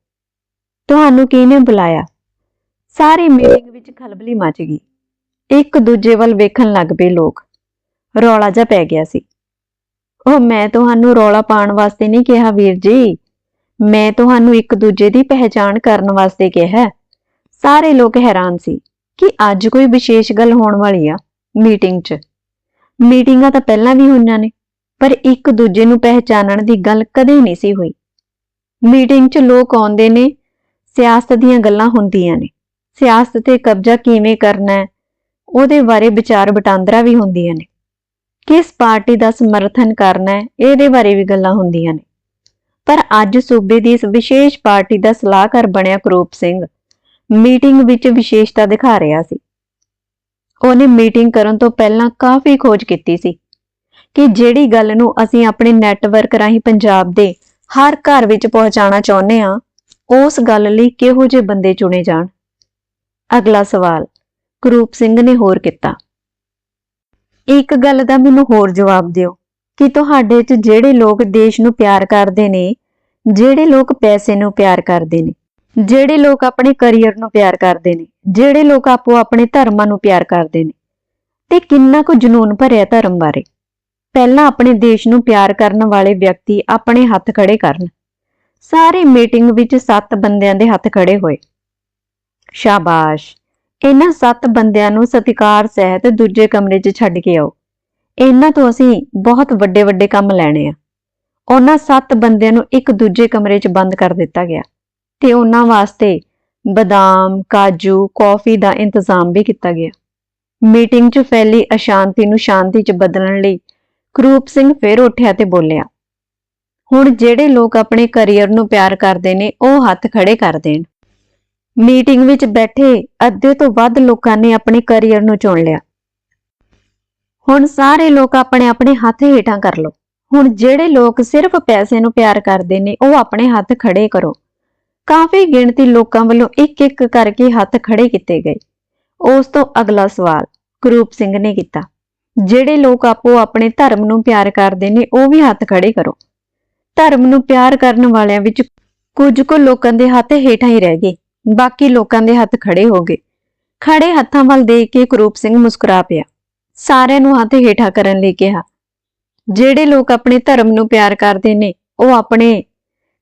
ਤੁਹਾਨੂੰ ਕਿਹਨੇ ਬੁਲਾਇਆ? ਸਾਰੀ ਮੀਟਿੰਗ ਵਿੱਚ ਖਲਬਲੀ ਮਚ ਗਈ। ਇੱਕ ਦੂਜੇ ਵੱਲ ਵੇਖਣ ਲੱਗ ਪਏ ਲੋਕ। ਰੌਲਾ ਜਿਹਾ ਪੈ ਗਿਆ ਸੀ। ਉਹ, ਮੈਂ ਤੁਹਾਨੂੰ ਰੌਲਾ ਪਾਉਣ ਵਾਸਤੇ ਨਹੀਂ ਕਿਹਾ ਵੀਰ ਜੀ। ਮੈਂ ਤੁਹਾਨੂੰ ਇੱਕ ਦੂਜੇ ਦੀ ਪਹਿਚਾਣ ਕਰਨ ਵਾਸਤੇ ਕਿਹਾ। ਸਾਰੇ ਲੋਕ ਹੈਰਾਨ ਸੀ ਕਿ ਅੱਜ ਕੋਈ ਵਿਸ਼ੇਸ਼ ਗੱਲ ਹੋਣ ਵਾਲੀ ਆ ਮੀਟਿੰਗ 'ਚ। ਮੀਟਿੰਗਾਂ ਤਾਂ ਪਹਿਲਾਂ ਵੀ ਹੋਈਆਂ ਨੇ, ਪਰ ਇੱਕ ਦੂਜੇ ਨੂੰ ਪਹਿਚਾਨਣ ਦੀ ਗੱਲ ਕਦੇ ਨਹੀਂ ਸੀ ਹੋਈ। ਮੀਟਿੰਗ 'ਚ ਲੋਕ ਆਉਂਦੇ ਨੇ, ਸਿਆਸਤ ਦੀਆਂ ਗੱਲਾਂ ਹੁੰਦੀਆਂ ਨੇ। ਸਿਆਸਤ ਤੇ ਕਬਜ਼ਾ ਕਿਵੇਂ ਕਰਨਾ ਹੈ, ਉਹਦੇ ਬਾਰੇ ਵਿਚਾਰ ਵਟਾਂਦਰਾ ਵੀ ਹੁੰਦੀਆਂ ਨੇ। ਕਿਸ ਪਾਰਟੀ ਦਾ ਸਮਰਥਨ ਕਰਨਾ ਹੈ, ਇਹਦੇ ਬਾਰੇ ਵੀ ਗੱਲਾਂ ਹੁੰਦੀਆਂ ਨੇ। ਪਰ ਅੱਜ ਸੂਬੇ ਦੀ ਇਸ ਵਿਸ਼ੇਸ਼ ਪਾਰਟੀ ਦਾ ਸਲਾਹਕਾਰ ਬਣਿਆ ਕਰੂਪ ਸਿੰਘ ਮੀਟਿੰਗ ਵਿੱਚ ਵਿਸ਼ੇਸ਼ਤਾ ਦਿਖਾ ਰਿਹਾ ਸੀ। ਉਹਨੇ ਮੀਟਿੰਗ ਕਰਨ ਤੋਂ ਪਹਿਲਾਂ ਕਾਫੀ ਖੋਜ ਕੀਤੀ ਸੀ ਕਿ ਜਿਹੜੀ ਗੱਲ ਨੂੰ ਅਸੀਂ ਆਪਣੇ ਨੈਟਵਰਕ ਰਾਹੀਂ ਪੰਜਾਬ ਦੇ ਹਰ ਘਰ ਵਿੱਚ ਪਹੁੰਚਾਉਣਾ ਚਾਹੁੰਦੇ ਹਾਂ, ਉਸ ਗੱਲ ਲਈ ਕਿਹੋ ਜਿਹੇ ਬੰਦੇ ਚੁਣੇ ਜਾਣ? ਅਗਲਾ ਸਵਾਲ, ਕਰੂਪ ਸਿੰਘ ਨੇ ਹੋਰ ਕੀਤਾ। ਇੱਕ ਗੱਲ ਦਾ ਮੈਨੂੰ ਹੋਰ ਜਵਾਬ ਦਿਓ, ਕਿ ਤੁਹਾਡੇ 'ਚ ਜਿਹੜੇ ਲੋਕ ਦੇਸ਼ ਨੂੰ ਪਿਆਰ ਕਰਦੇ ਨੇ, ਜਿਹੜੇ ਲੋਕ ਪੈਸੇ ਨੂੰ ਪਿਆਰ ਕਰਦੇ ਨੇ, ਜਿਹੜੇ ਲੋਕ ਆਪਣੇ ਕੈਰੀਅਰ ਨੂੰ ਪਿਆਰ ਕਰਦੇ ਨੇ, ਜਿਹੜੇ ਲੋਕ ਆਪੋ ਆਪਣੇ ਧਰਮਾਂ ਨੂੰ ਪਿਆਰ ਕਰਦੇ ਨੇ, ਤੇ ਕਿੰਨਾ ਕੁ ਜਨੂਨ ਭਰਿਆ ਧਰਮ ਬਾਰੇ? ਪਹਿਲਾਂ ਆਪਣੇ ਦੇਸ਼ ਨੂੰ ਪਿਆਰ ਕਰਨ ਵਾਲੇ ਵਿਅਕਤੀ ਆਪਣੇ ਹੱਥ ਖੜੇ ਕਰਨ। ਸਾਰੀ ਮੀਟਿੰਗ ਵਿੱਚ 7 ਬੰਦਿਆਂ ਦੇ ਹੱਥ ਖੜੇ ਹੋਏ। ਸ਼ਾਬਾਸ਼। ਇਹਨਾਂ 7 ਬੰਦਿਆਂ ਨੂੰ ਸਤਿਕਾਰ, ਸਹਿਤ ਦੂਜੇ ਕਮਰੇ 'ਚ ਛੱਡ ਕੇ ਆਓ। ਇਹਨਾਂ ਤੋਂ ਅਸੀਂ ਬਹੁਤ ਵੱਡੇ ਵੱਡੇ ਕੰਮ ਲੈਣੇ ਆ। ਉਹਨਾਂ 7 ਬੰਦਿਆਂ ਨੂੰ ਇੱਕ ਦੂਜੇ ਕਮਰੇ 'ਚ ਬੰਦ ਕਰ ਦਿੱਤਾ ਗਿਆ ਤੇ ਉਹਨਾਂ ਵਾਸਤੇ ਬਦਾਮ, ਕਾਜੂ, ਕੌਫੀ ਦਾ ਇੰਤਜ਼ਾਮ ਵੀ ਕੀਤਾ ਗਿਆ। ਮੀਟਿੰਗ 'ਚ ਫੈਲੀ ਅਸ਼ਾਂਤੀ ਨੂੰ ਸ਼ਾਂਤੀ 'ਚ ਬਦਲਣ ਲਈ ਕਰੂਪ ਸਿੰਘ ਫਿਰ ਉੱਠਿਆ ਤੇ ਬੋਲਿਆ, ਹੁਣ ਜਿਹੜੇ ਲੋਕ ਆਪਣੇ ਕੈਰੀਅਰ ਨੂੰ ਪਿਆਰ ਕਰਦੇ ਨੇ, ਉਹ ਹੱਥ ਖੜੇ ਕਰ ਦੇਣ। ਮੀਟਿੰਗ ਵਿੱਚ ਬੈਠੇ ਅੱਧੇ ਤੋਂ ਵੱਧ ਲੋਕਾਂ ਨੇ ਆਪਣੇ ਕੈਰੀਅਰ ਨੂੰ ਚੁਣ ਲਿਆ। ਹੁਣ ਸਾਰੇ ਲੋਕ ਆਪਣੇ ਆਪਣੇ ਹੱਥ ਹੇਠਾਂ ਕਰ ਲਓ। ਹੁਣ ਜਿਹੜੇ ਲੋਕ ਸਿਰਫ ਪੈਸੇ ਨੂੰ ਪਿਆਰ ਕਰਦੇ ਨੇ, ਉਹ ਆਪਣੇ ਹੱਥ ਖੜੇ ਕਰੋ। ਕਾਫੀ ਗਿਣਤੀ ਲੋਕਾਂ ਵੱਲੋਂ ਇੱਕ ਇੱਕ ਕਰਕੇ ਹੱਥ ਖੜੇ ਕੀਤੇ ਗਏ। ਉਸ ਤੋਂ ਅਗਲਾ ਸਵਾਲ ਕਰੂਪ ਸਿੰਘ ਨੇ ਕੀਤਾ। ਜਿਹੜੇ ਲੋਕ ਆਪੋ ਆਪਣੇ ਧਰਮ ਨੂੰ ਪਿਆਰ ਕਰਦੇ ਨੇ, ਉਹ ਵੀ ਹੱਥ ਖੜੇ ਕਰੋ। ਧਰਮ ਨੂੰ ਪਿਆਰ ਕਰਨ ਵਾਲਿਆਂ ਵਿੱਚ ਕੁਝ ਕੁ ਲੋਕਾਂ ਦੇ ਹੱਥ ਹੇਠਾਂ ਹੀ ਰਹਿ ਗਏ, ਬਾਕੀ ਲੋਕਾਂ ਦੇ ਹੱਥ ਖੜੇ ਹੋ ਗਏ। ਖੜੇ ਹੱਥਾਂ ਵੱਲ ਦੇਖ ਕੇ ਕਰੂਪ ਸਿੰਘ ਮੁਸਕਰਾ ਪਿਆ। ਸਾਰਿਆਂ ਨੂੰ ਹੱਥ ਹੇਠਾਂ ਕਰਨ ਲਈ ਕਿਹਾ। ਜਿਹੜੇ ਲੋਕ ਆਪਣੇ ਧਰਮ ਨੂੰ ਪਿਆਰ ਕਰਦੇ ਨੇ, ਉਹ ਆਪਣੇ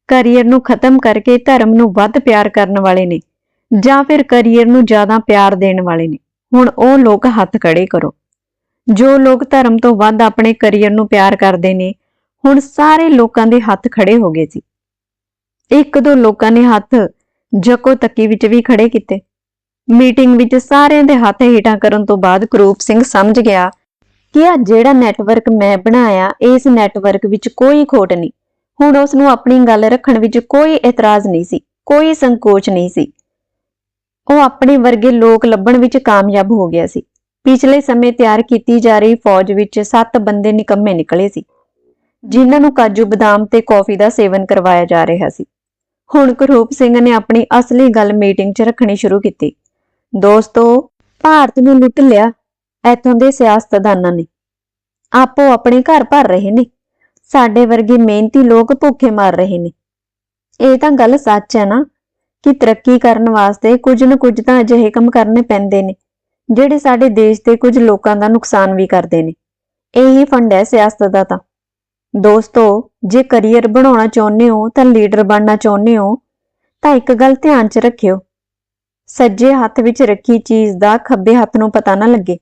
ਕੈਰੀਅਰ ਨੂੰ ਖਤਮ ਕਰਕੇ ਧਰਮ ਨੂੰ ਵੱਧ ਪਿਆਰ ਕਰਨ ਵਾਲੇ ਨੇ, ਜਾਂ ਫਿਰ ਕੈਰੀਅਰ ਨੂੰ ਜ਼ਿਆਦਾ ਪਿਆਰ ਦੇਣ ਵਾਲੇ ਨੇ। ਹੁਣ ਉਹ ਲੋਕ ਹੱਥ ਖੜੇ ਕਰੋ। ਜੋ ਲੋਕ ਧਰਮ ਤੋਂ ਵੱਧ ਆਪਣੇ ਕੈਰੀਅਰ ਨੂੰ ਪਿਆਰ ਕਰਦੇ ਨੇ, ਹੁਣ ਸਾਰੇ ਲੋਕਾਂ ਦੇ ਹੱਥ ਖੜੇ ਹੋ ਗਏ ਸੀ। ਇੱਕ ਦੋ ਲੋਕਾਂ ਨੇ ਹੱਥ ਜਕੋ ਤੱਕੀ ਵਿੱਚ ਵੀ ਖੜੇ ਕੀਤੇ। ਮੀਟਿੰਗ ਵਿੱਚ ਸਾਰਿਆਂ ਦੇ ਹੱਥ ਹੇਠਾਂ ਕਰਨ ਤੋਂ ਬਾਅਦ ਕਰੂਪ ਸਿੰਘ ਸਮਝ ਗਿਆ ਕਿ ਆ ਜਿਹੜਾ ਨੈਟਵਰਕ ਮੈਂ ਬਣਾਇਆ, ਇਸ ਨੈਟਵਰਕ ਵਿੱਚ ਕੋਈ ਖੋਟ ਨਹੀਂ। ਹੁਣ ਉਸ ਨੂੰ ਆਪਣੀ ਗੱਲ ਰੱਖਣ ਵਿੱਚ ਕੋਈ ਇਤਰਾਜ਼ ਨਹੀਂ ਸੀ, ਕੋਈ ਸੰਕੋਚ ਨਹੀਂ ਸੀ। ਉਹ ਆਪਣੇ ਵਰਗੇ ਲੋਕ ਲੱਭਣ ਵਿੱਚ ਕਾਮਯਾਬ ਹੋ ਗਿਆ ਸੀ। ਪਿਛਲੇ ਸਮੇਂ ਤਿਆਰ ਕੀਤੀ ਜਾ ਰਹੀ ਫੌਜ ਵਿੱਚ 7 ਬੰਦੇ ਨਿਕੰਮੇ ਨਿਕਲੇ ਸੀ, ਜਿਨ੍ਹਾਂ ਨੂੰ ਕਾਜੂ ਬਦਾਮ ਤੇ ਕੌਫੀ ਦਾ ਸੇਵਨ ਕਰਵਾਇਆ ਜਾ ਰਿਹਾ ਸੀ। ਹੁਣ ਕਰੂਪ ਸਿੰਘ ਨੇ ਆਪਣੀ ਅਸਲੀ ਗੱਲ ਮੀਟਿੰਗ 'ਚ ਰੱਖਣੀ ਸ਼ੁਰੂ ਕੀਤੀ। ਦੋਸਤੋ, ਭਾਰਤ ਨੂੰ ਲੁੱਟ ਲਿਆ, ਇੱਥੋਂ ਦੇ ਸਿਆਸਤਦਾਨਾਂ ਨੇ। ਆਪੋ ਆਪਣੇ ਘਰ ਭਰ ਰਹੇ ਨੇ, ਸਾਡੇ ਵਰਗੇ ਮਿਹਨਤੀ ਲੋਕ ਭੁੱਖੇ ਮਰ ਰਹੇ ਨੇ। ਇਹ ਤਾਂ ਗੱਲ ਸੱਚ ਹੈ ਨਾ, ਕਿ ਤਰੱਕੀ ਕਰਨ ਵਾਸਤੇ ਕੁਝ ਨਾ ਕੁਝ ਤਾਂ ਅਜਿਹੇ ਕੰਮ ਕਰਨੇ ਪੈਂਦੇ ਨੇ। ਜਿਹੜੇ ਸਾਡੇ ਦੇਸ਼ ਦੇ ਕੁਝ ਲੋਕਾਂ ਦਾ ਨੁਕਸਾਨ ਵੀ ਕਰਦੇ ਨੇ। ਇਹੀ ਫੰਡ ਹੈ ਸਿਆਸਤ ਦਾ ਤਾਂ। ਦੋਸਤੋ, ਜੇ ਕੈਰੀਅਰ ਬਣਾਉਣਾ ਚਾਹੁੰਦੇ ਹੋ, ਤਾਂ ਲੀਡਰ ਬਣਨਾ ਚਾਹੁੰਦੇ ਹੋ, ਤਾਂ ਇੱਕ ਗੱਲ ਧਿਆਨ 'ਚ ਰੱਖਿਓ। ਸੱਜੇ ਹੱਥ ਵਿੱਚ ਰੱਖੀ ਚੀਜ਼ ਦਾ ਖੱਬੇ ਹੱਥ ਨੂੰ ਪਤਾ ਨਾ ਲੱਗੇ।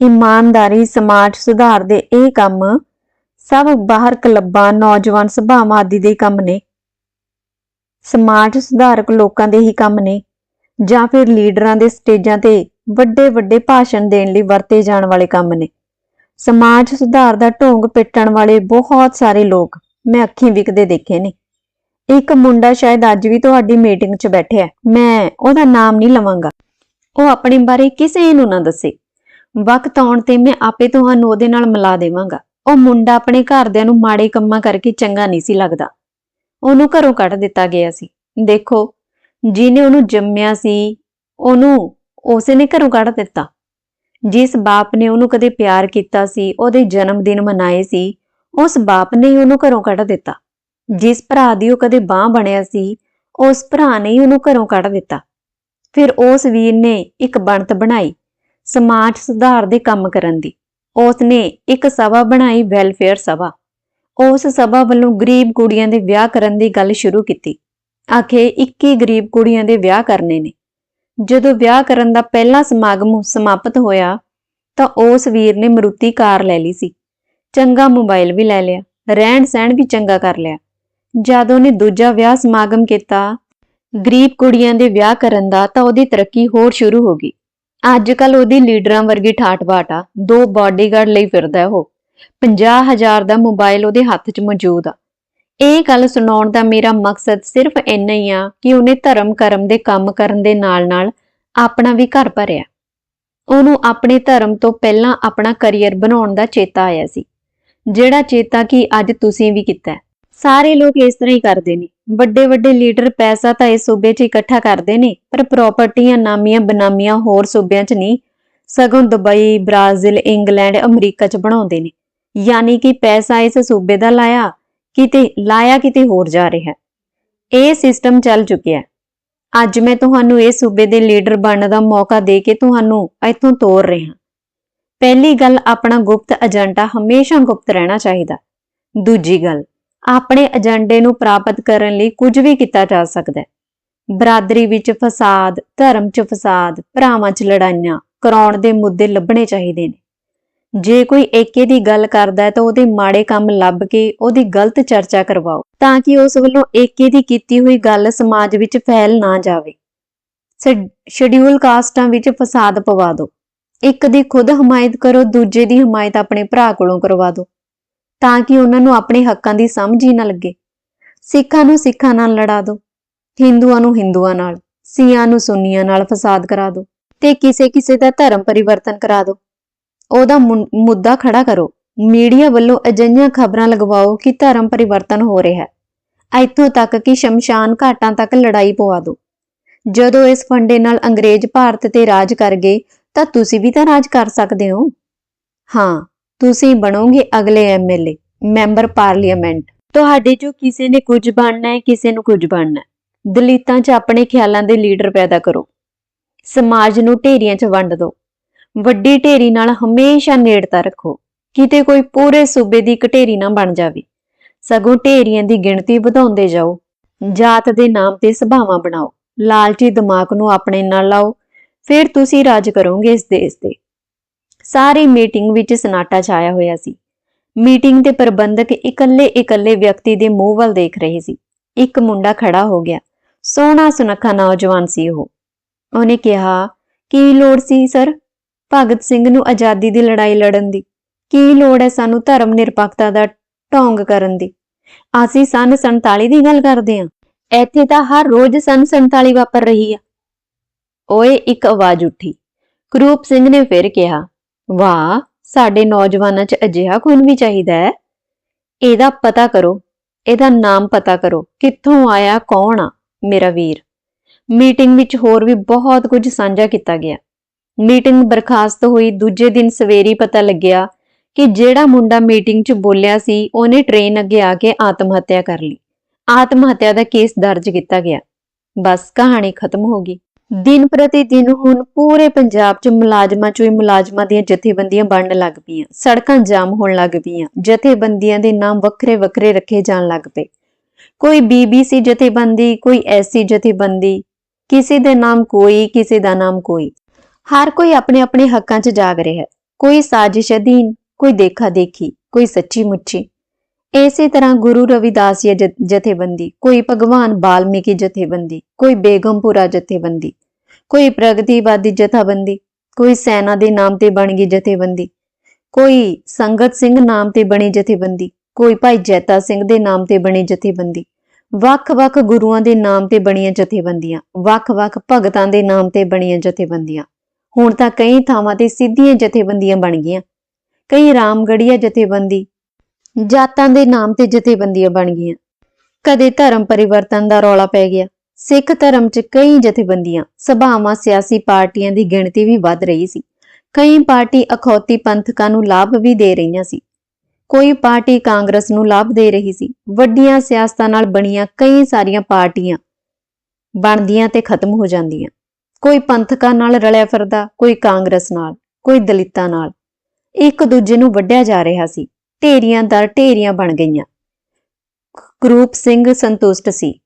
ਇਮਾਨਦਾਰੀ, ਸਮਾਜ ਸੁਧਾਰ ਦੇ ਇਹ ਕੰਮ ਸਭ ਬਾਹਰ ਕਲੱਬਾਂ, ਨੌਜਵਾਨ ਸਭਾਵਾਂ ਆਦਿ ਦੇ ਕੰਮ ਨੇ। ਸਮਾਜ ਸੁਧਾਰਕ ਲੋਕਾਂ ਦੇ ਹੀ ਕੰਮ ਨੇ ਜਾਂ ਫਿਰ ਲੀਡਰਾਂ ਦੇ ਸਟੇਜਾਂ ਤੇ ਵੱਡੇ ਵੱਡੇ ਭਾਸ਼ਣ ਦੇਣ ਲਈ ਵਰਤੇ ਜਾਣ ਵਾਲੇ ਕੰਮ ਨੇ। ਸਮਾਜ ਸੁਧਾਰ ਦਾ ਢੋਂਗ ਪਿੱਟਣ ਵਾਲੇ ਬਹੁਤ ਸਾਰੇ ਲੋਕ ਮੈਂ ਅੱਖੀਂ ਵਿਕਦੇ ਦੇਖੇ ਨੇ। ਇੱਕ ਮੁੰਡਾ ਸ਼ਾਇਦ ਅੱਜ ਵੀ ਤੁਹਾਡੀ ਮੀਟਿੰਗ 'ਚ ਬੈਠਿਆ ਮੈਂ ਉਹਦਾ ਨਾਮ ਨਹੀਂ ਲਵਾਂਗਾ। ਉਹ ਆਪਣੇ ਬਾਰੇ ਕਿਸੇ ਨੂੰ ਨਾ ਦੱਸੇ। ਵਕਤ ਆਉਣ ਤੇ ਮੈਂ ਆਪੇ ਤੁਹਾਨੂੰ ਉਹਦੇ ਨਾਲ ਮਿਲਾ ਦੇਵਾਂਗਾ। ਉਹ ਮੁੰਡਾ ਆਪਣੇ ਘਰਦਿਆਂ ਨੂੰ ਮਾੜੇ ਕੰਮਾਂ ਕਰਕੇ ਚੰਗਾ ਨਹੀਂ ਸੀ ਲੱਗਦਾ। ਉਹਨੂੰ ਘਰੋਂ ਕੱਢ ਦਿੱਤਾ ਗਿਆ ਸੀ। ਦੇਖੋ, ਜਿਹਨੇ ਉਹਨੂੰ ਜੰਮਿਆ ਸੀ, ਉਹਨੂੰ ਉਸੇ ਨੇ ਘਰੋਂ ਕੱਢ ਦਿੱਤਾ। ਜਿਸ ਬਾਪ ਨੇ ਉਹਨੂੰ ਕਦੇ ਪਿਆਰ ਕੀਤਾ ਸੀ, ਉਹਦੇ ਜਨਮ ਦਿਨ ਮਨਾਏ ਸੀ, ਉਸ ਬਾਪ ਨੇ ਹੀ ਉਹਨੂੰ ਘਰੋਂ ਕੱਢ ਦਿੱਤਾ। ਜਿਸ ਭਰਾ ਦੀ ਉਹ ਕਦੇ ਬਾਹ ਬਣਿਆ ਸੀ, ਉਸ ਭਰਾ ਨੇ ਹੀ ਉਹਨੂੰ ਘਰੋਂ ਕੱਢ ਦਿੱਤਾ। ਫਿਰ ਉਸ ਵੀਰ ਨੇ ਇੱਕ ਬਣਤ ਬਣਾਈ, ਸਮਾਜ ਸੁਧਾਰ ਦੇ ਕੰਮ ਕਰਨ ਦੀ। ਉਸ ਨੇ ਇੱਕ ਸਭਾ ਬਣਾਈ, ਵੈਲਫੇਅਰ ਸਭਾ। ਉਸ ਸਭਾ ਵੱਲੋਂ ਗਰੀਬ ਕੁੜੀਆਂ ਦੇ ਵਿਆਹ ਕਰਨ ਦੀ ਗੱਲ ਸ਼ੁਰੂ ਕੀਤੀ। ਆਖੇ 21 ਗਰੀਬ ਕੁੜੀਆਂ ਦੇ ਵਿਆਹ ਕਰਨੇ ਨੇ। ਜਦੋਂ ਵਿਆਹ ਕਰਨ ਦਾ ਪਹਿਲਾ ਸਮਾਗਮ ਸਮਾਪਤ ਹੋਇਆ, ਤਾਂ ਉਸ ਵੀਰ ਨੇ ਮਰੂਤੀ ਕਾਰ ਲੈ ਲਈ ਸੀ। ਚੰਗਾ ਮੋਬਾਈਲ ਵੀ ਲੈ ਲਿਆ ਰਹਿਣ ਸਹਿਣ ਵੀ ਚੰਗਾ ਕਰ ਲਿਆ। ਜਦ ਉਹਨੇ ਦੂਜਾ ਵਿਆਹ ਸਮਾਗਮ ਕੀਤਾ, ਗਰੀਬ ਕੁੜੀਆਂ ਦੇ ਵਿਆਹ ਕਰਨ ਦਾ, ਤਾਂ ਉਹਦੀ ਤਰੱਕੀ ਹੋਰ ਸ਼ੁਰੂ ਹੋ ਗਈ। ਅੱਜ ਕੱਲ ਉਹਦੀ ਲੀਡਰਾਂ ਵਰਗੀ ਠਾਠ-ਬਾਟ ਆ, ਦੋ ਬਾਡੀਗਾਰਡ ਲਈ ਫਿਰਦਾ ਹੈ ਉਹ 50000 ਦਾ ਮੋਬਾਈਲ ਉਹਦੇ ਹੱਥ 'ਚ ਮੌਜੂਦ ਆ। ਇਹ ਗੱਲ ਸੁਣਾਉਣ ਦਾ ਮੇਰਾ ਮਕਸਦ ਸਿਰਫ ਇੰਨਾ ਹੀ ਆ ਕਿ ਉਹਨੇ ਧਰਮ ਕਰਮ ਦੇ ਕੰਮ ਕਰਨ ਦੇ ਨਾਲ-ਨਾਲ ਆਪਣਾ ਵੀ ਘਰ ਭਰਿਆ। ਉਹਨੂੰ ਆਪਣੇ ਧਰਮ ਤੋਂ ਪਹਿਲਾਂ ਆਪਣਾ ਕੈਰੀਅਰ ਬਣਾਉਣ ਦਾ ਚੇਤਾ ਆਇਆ ਸੀ। ਜਿਹੜਾ ਚੇਤਾ ਕਿ ਅੱਜ ਤੁਸੀਂ ਵੀ ਕੀਤਾ ਸਾਰੇ ਲੋਕ ਇਸ ਤਰ੍ਹਾਂ ਹੀ ਕਰਦੇ ਨੇ। ਵੱਡੇ ਵੱਡੇ ਲੀਡਰ ਪੈਸਾ ਤਾਂ ਇਸ ਸੂਬੇ 'ਚ ਇਕੱਠਾ ਕਰਦੇ ਨੇ, ਪਰ ਪ੍ਰਾਪਰਟੀਆਂ ਨਾਮੀਆਂ ਬਨਾਮੀਆਂ ਹੋਰ ਸੂਬਿਆਂ 'ਚ ਨਹੀਂ। ਸਗੋਂ ਦੁਬਈ, ਬ੍ਰਾਜ਼ੀਲ, ਇੰਗਲੈਂਡ, ਅਮਰੀਕਾ 'ਚ ਬਣਾਉਂਦੇ ਨੇ। ਯਾਨੀ ਕਿ ਪੈਸਾ ਇਸ ਸੂਬੇ ਦਾ ਲਾਇਆ। ਕਿਤੇ ਲਾਇਆ ਕਿਤੇ ਹੋਰ ਜਾ ਰਿਹਾ। ਹੈ ਇਹ ਸਿਸਟਮ ਚੱਲ ਚੁੱਕਿਆ ਹੈ। ਅੱਜ ਮੈਂ ਤੁਹਾਨੂੰ ਇਹ ਸੂਬੇ ਦੇ ਲੀਡਰ ਬਣਨ ਦਾ ਮੌਕਾ ਦੇ ਕੇ ਤੁਹਾਨੂੰ ਇੱਥੋਂ ਤੋਰ ਰਿਹਾ ਪਹਿਲੀ ਗੱਲ, ਆਪਣਾ ਗੁਪਤ ਏਜੰਡਾ ਹਮੇਸ਼ਾ ਗੁਪਤ ਰਹਿਣਾ ਚਾਹੀਦਾ। ਦੂਜੀ ਗੱਲ, ਆਪਣੇ ਏਜੰਡੇ ਨੂੰ ਪ੍ਰਾਪਤ ਕਰਨ ਲਈ ਕੁਝ ਵੀ ਕੀਤਾ ਜਾ ਸਕਦਾ ਹੈ। ਬਰਾਦਰੀ ਵਿੱਚ ਫਸਾਦ, ਧਰਮ 'ਚ ਫਸਾਦ, ਭਰਾਵਾਂ 'ਚ ਲੜਾਈਆਂ, ਕਰਾਉਣ ਦੇ ਮੁੱਦੇ ਲੱਭਣੇ ਚਾਹੀਦੇ ਨੇ। ਜੇ ਕੋਈ ਏਕੇ ਦੀ ਗੱਲ ਕਰਦਾ ਹੈ ਤਾਂ ਉਹਦੇ ਮਾੜੇ ਕੰਮ ਲੱਭ ਕੇ ਉਹਦੀ ਗਲਤ ਚਰਚਾ ਕਰਵਾਓ, ਤਾਂ ਕਿ ਉਸ ਵੱਲੋਂ ਏਕੇ ਦੀ ਕੀਤੀ ਹੋਈ ਗੱਲ ਸਮਾਜ ਵਿੱਚ ਫੈਲ ਨਾ ਜਾਵੇ। ਸ- ਸ਼ਡਿਊਲ ਕਾਸਟਾਂ ਵਿੱਚ ਫਸਾਦ ਪਵਾ ਦਿਓ ਇੱਕ ਦੀ ਖੁਦ ਹਮਾਇਤ ਕਰੋ, ਦੂਜੇ ਦੀ ਹਮਾਇਤ ਆਪਣੇ ਭਰਾ ਕੋਲੋਂ ਕਰਵਾ ਦਿਓ ਤਾਂ ਕਿ ਉਹਨਾਂ ਨੂੰ ਆਪਣੇ ਹੱਕਾਂ ਦੀ ਸਮਝ ਹੀ ਨਾ ਲੱਗੇ। ਸਿੱਖਾਂ ਨੂੰ ਸਿੱਖਾਂ ਨਾਲ ਲੜਾ ਦਿਓ ਹਿੰਦੂਆਂ ਨੂੰ ਹਿੰਦੂਆਂ ਨਾਲ ਸੀਆਂ ਨੂੰ ਸੁੰਨੀਆਂ ਨਾਲ ਫਸਾਦ ਕਰਾ ਦਿਓ ਤੇ ਕਿਸੇ ਕਿਸੇ ਦਾ ਧਰਮ ਪਰਿਵਰਤਨ ਕਰਾ ਦਿਓ ਉਹਦਾ ਮੁੱਦਾ ਖੜਾ ਕਰੋ। ਮੀਡੀਆ ਵੱਲੋਂ ਅਜਿਹੀਆਂ ਖਬਰਾਂ ਲਗਵਾਓ ਕਿ ਧਰਮ ਪਰਿਵਰਤਨ ਹੋ ਰਿਹਾ ਹੈ। ਇੱਥੋਂ ਤੱਕ ਕਿ ਸ਼ਮਸ਼ਾਨ ਘਾਟਾਂ ਤੱਕ ਲੜਾਈ ਪਵਾ ਦਿਓ ਜਦੋਂ ਇਸ ਫੰਡੇ ਨਾਲ ਅੰਗਰੇਜ਼ ਭਾਰਤ ਤੇ ਰਾਜ ਕਰ ਗਏ, ਤਾਂ ਤੁਸੀਂ ਵੀ ਤਾਂ ਰਾਜ ਕਰ ਸਕਦੇ ਹੋ। ਹਾਂ, ਤੁਸੀਂ ਬਣੋਗੇ ਅਗਲੇ ਐਮਐਲਏ ਮੈਂਬਰ ਪਾਰਲੀਮੈਂਟ। ਤੁਹਾਡੇ ਚੋਂ ਕਿਸੇ ਨੇ ਕੁਝ ਬਣਨਾ ਹੈ, ਕਿਸੇ ਨੂੰ ਕੁਝ ਬਣਨਾ ਦਲਿਤਾਂ 'ਚ ਆਪਣੇ ਖਿਆਲਾਂ ਦੇ ਲੀਡਰ ਪੈਦਾ ਕਰੋ। ਸਮਾਜ ਨੂੰ ਢੇਰੀਆਂ 'ਚ ਵੰਡ ਦਿਓ ਵੱਡੀ ਢੇਰੀ ਨਾਲ ਹਮੇਸ਼ਾ ਨੇੜਤਾ ਰੱਖੋ। ਕਿਤੇ ਕੋਈ ਪੂਰੇ ਸੂਬੇ ਦੀ ਇੱਕ ਨਾ ਬਣ ਜਾਵੇ। ਸਗੋਂ ਢੇਰੀਆਂ ਦੀ ਗਿਣਤੀ ਵਧਾਉਂਦੇ ਜਾਓ। ਜਾਤ ਦੇ ਨਾਮ ਤੇ ਸਭਾਵਾਂ ਬਣਾਓ। ਲਾਲਚੀ ਦਿਮਾਗ ਨੂੰ ਆਪਣੇ ਨਾਲ ਲਾਓ। ਫਿਰ ਤੁਸੀਂ ਰਾਜ ਕਰੋਗੇ ਇਸ ਦੇਸ਼ ਤੇ ਸਾਰੀ ਮੀਟਿੰਗ ਵਿੱਚ ਸਨਾਟਾ ਛਾਇਆ ਹੋਇਆ ਸੀ। ਮੀਟਿੰਗ ਦੇ ਪ੍ਰਬੰਧਕ ਇਕੱਲੇ ਇਕੱਲੇ ਵਿਅਕਤੀ ਦੇ ਮੂੰਹ ਵੱਲ ਦੇਖ ਰਹੇ ਸੀ। ਇੱਕ ਮੁੰਡਾ ਖੜਾ ਹੋ ਗਿਆ। ਸੋਹਣਾ ਸੁਨੱਖਾ ਨੌਜਵਾਨ ਸੀ ਉਹ। ਉਹਨੇ ਕਿਹਾ, ਕੀ ਲੋੜ ਸੀ, ਸਰ? ਭਗਤ ਸਿੰਘ ਨੂੰ ਆਜ਼ਾਦੀ ਦੀ ਲੜਾਈ ਲੜਨ ਦੀ। ਕੀ ਲੋੜ ਹੈ ਸਾਨੂੰ ਧਰਮ ਨਿਰਪੱਖਤਾ ਦਾ ਢੋਂਗ ਕਰਨ ਦੀ? ਅਸੀਂ ਸਨ 47 ਦੀ ਗੱਲ ਕਰਦੇ ਹਾਂ। ਇੱਥੇ ਤਾਂ ਹਰ ਰੋਜ਼ ਸਨ 47 ਵਾਪਰ ਰਹੀ ਆ। ਓਏ, ਇੱਕ ਆਵਾਜ਼ ਉੱਠੀ। ਕਰੂਪ ਸਿੰਘ ਨੇ ਫਿਰ ਕਿਹਾ, ਵਾਹ, ਸਾਡੇ ਨੌਜਵਾਨਾਂ 'ਚ ਅਜਿਹਾ ਖੂਨ ਵੀ ਚਾਹੀਦਾ ਹੈ। ਇਹਦਾ ਪਤਾ ਕਰੋ, ਇਹਦਾ ਨਾਮ ਪਤਾ ਕਰੋ, ਕਿੱਥੋਂ ਆਇਆ, ਕੌਣ ਆ ਮੇਰਾ ਵੀਰ? ਮੀਟਿੰਗ ਵਿੱਚ ਹੋਰ ਵੀ ਬਹੁਤ ਕੁਝ ਸਾਂਝਾ ਕੀਤਾ ਗਿਆ। ਮੀਟਿੰਗ ਬਰਖਾਸਤ ਹੋਈ। ਦੂਜੇ ਦਿਨ ਸਵੇਰੀ ਪਤਾ ਲੱਗਿਆ ਕਿ ਜਿਹੜਾ ਮੁੰਡਾ ਮੀਟਿੰਗ 'ਚ ਬੋਲਿਆ ਸੀ, ਉਹਨੇ ਟ੍ਰੇਨ ਅੱਗੇ ਆ ਕੇ ਆਤਮ ਹੱਤਿਆ ਕਰ ਲਈ। ਆਤਮ ਹੱਤਿਆ ਦਾ ਕੇਸ ਦਰਜ ਕੀਤਾ ਗਿਆ। ਬਸ ਕਹਾਣੀ ਖਤਮ ਹੋ ਗਈ। ਦਿਨ ਪ੍ਰਤੀ ਦਿਨ ਹੁਣ ਪੂਰੇ ਪੰਜਾਬ 'ਚ ਮੁਲਾਜ਼ਮਾਂ 'ਚੋਂ ਹੀ ਮੁਲਾਜ਼ਮਾਂ ਦੀਆਂ ਜਥੇਬੰਦੀਆਂ ਬਣਨ ਲੱਗ ਪਈਆਂ। ਸੜਕਾਂ ਜਾਮ ਹੋਣ ਲੱਗ ਪਈਆਂ। ਜਥੇਬੰਦੀਆਂ ਦੇ ਨਾਮ ਵੱਖਰੇ ਵੱਖਰੇ ਰੱਖੇ ਜਾਣ ਲੱਗ ਪਏ। ਕੋਈ ਬੀਬੀਸੀ ਜਥੇਬੰਦੀ, ਕੋਈ ਐਸਸੀ ਜਥੇਬੰਦੀ, ਕਿਸੇ ਦੇ ਨਾਮ ਕੋਈ, ਕਿਸੇ ਦਾ ਨਾਮ ਕੋਈ। ਹਰ ਕੋਈ ਆਪਣੇ ਆਪਣੇ ਹੱਕਾਂ 'ਚ ਜਾਗ ਰਿਹਾ ਹੈ। ਕੋਈ ਸਾਜ਼ਿਸ਼ ਅਧੀਨ, ਕੋਈ ਦੇਖਾ ਦੇਖੀ, ਕੋਈ ਸੱਚੀ ਮੁੱਚੀ। ਇਸੇ ਤਰ੍ਹਾਂ ਗੁਰੂ ਰਵਿਦਾਸ ਜਥ- ਜਥੇਬੰਦੀ, ਕੋਈ ਭਗਵਾਨ ਬਾਲਮੀਕੀ ਜਥੇਬੰਦੀ, ਕੋਈ ਬੇਗਮਪੁਰਾ ਜਥੇਬੰਦੀ, ਕੋਈ ਪ੍ਰਗਤੀਵਾਦੀ ਜਥੇਬੰਦੀ, ਕੋਈ ਸੈਨਾ ਦੇ ਨਾਮ ਤੇ ਬਣ ਗਈ ਜਥੇਬੰਦੀ, ਕੋਈ ਸੰਗਤ ਸਿੰਘ ਨਾਮ ਤੇ ਬਣੀ ਜਥੇਬੰਦੀ, ਕੋਈ ਭਾਈ ਜੈਤਾ ਸਿੰਘ ਦੇ ਨਾਮ ਤੇ ਬਣੀ ਜਥੇਬੰਦੀ, ਵੱਖ-ਵੱਖ ਗੁਰੂਆਂ ਦੇ ਨਾਮ ਤੇ ਬਣੀਆਂ ਜਥੇਬੰਦੀਆਂ, ਵੱਖ-ਵੱਖ ਭਗਤਾਂ ਦੇ ਨਾਮ ਤੇ ਬਣੀਆਂ ਜਥੇਬੰਦੀਆਂ। ਹੁਣ ਤਾਂ ਕਈ ਥਾਵਾਂ ਤੇ ਸਿੱਧੀਆਂ ਜਥੇਬੰਦੀਆਂ ਬਣ ਗਈਆਂ। ਕਈ ਰਾਮਗੜੀਆ ਜਥੇਬੰਦੀ, ਜਾਤਾਂ ਦੇ ਨਾਮ ਤੇ ਜਥੇਬੰਦੀਆਂ ਬਣ ਗਈਆਂ। ਕਦੇ ਧਰਮ ਪਰਿਵਰਤਨ ਦਾ ਰੌਲਾ ਪੈ ਗਿਆ। ਸਿੱਖ ਧਰਮ 'ਚ ਕਈ ਜਥੇਬੰਦੀਆਂ, ਸਭਾਵਾਂ, ਸਿਆਸੀ ਪਾਰਟੀਆਂ ਦੀ ਗਿਣਤੀ ਵੀ ਵੱਧ ਰਹੀ ਸੀ। ਕਈ ਪਾਰਟੀ ਅਖੌਤੀ ਪੰਥਕਾਂ ਨੂੰ ਲਾਭ ਵੀ ਦੇ ਰਹੀਆਂ ਸੀ। ਕੋਈ ਪਾਰਟੀ ਕਾਂਗਰਸ ਨੂੰ ਲਾਭ ਦੇ ਰਹੀ ਸੀ। ਵੱਡੀਆਂ ਸਿਆਸਤਾਂ ਨਾਲ ਬਣੀਆਂ ਕਈ ਸਾਰੀਆਂ ਪਾਰਟੀਆਂ ਬਣਦੀਆਂ ਤੇ ਖਤਮ ਹੋ ਜਾਂਦੀਆਂ। ਕੋਈ ਪੰਥਕਾਂ ਨਾਲ ਰਲਿਆ ਫਿਰਦਾ, ਕੋਈ ਕਾਂਗਰਸ ਨਾਲ, ਕੋਈ ਦਲਿਤਾਂ ਨਾਲ। ਇੱਕ ਦੂਜੇ ਨੂੰ ਵੱਢਿਆ ਜਾ ਰਿਹਾ ਸੀ। ਢੇਰੀਆਂ ਦਰ ਢੇਰੀਆਂ ਬਣ ਗਈਆਂ। ਗਰੂਪ ਸਿੰਘ ਸੰਤੁਸ਼ਟ ਸੀ।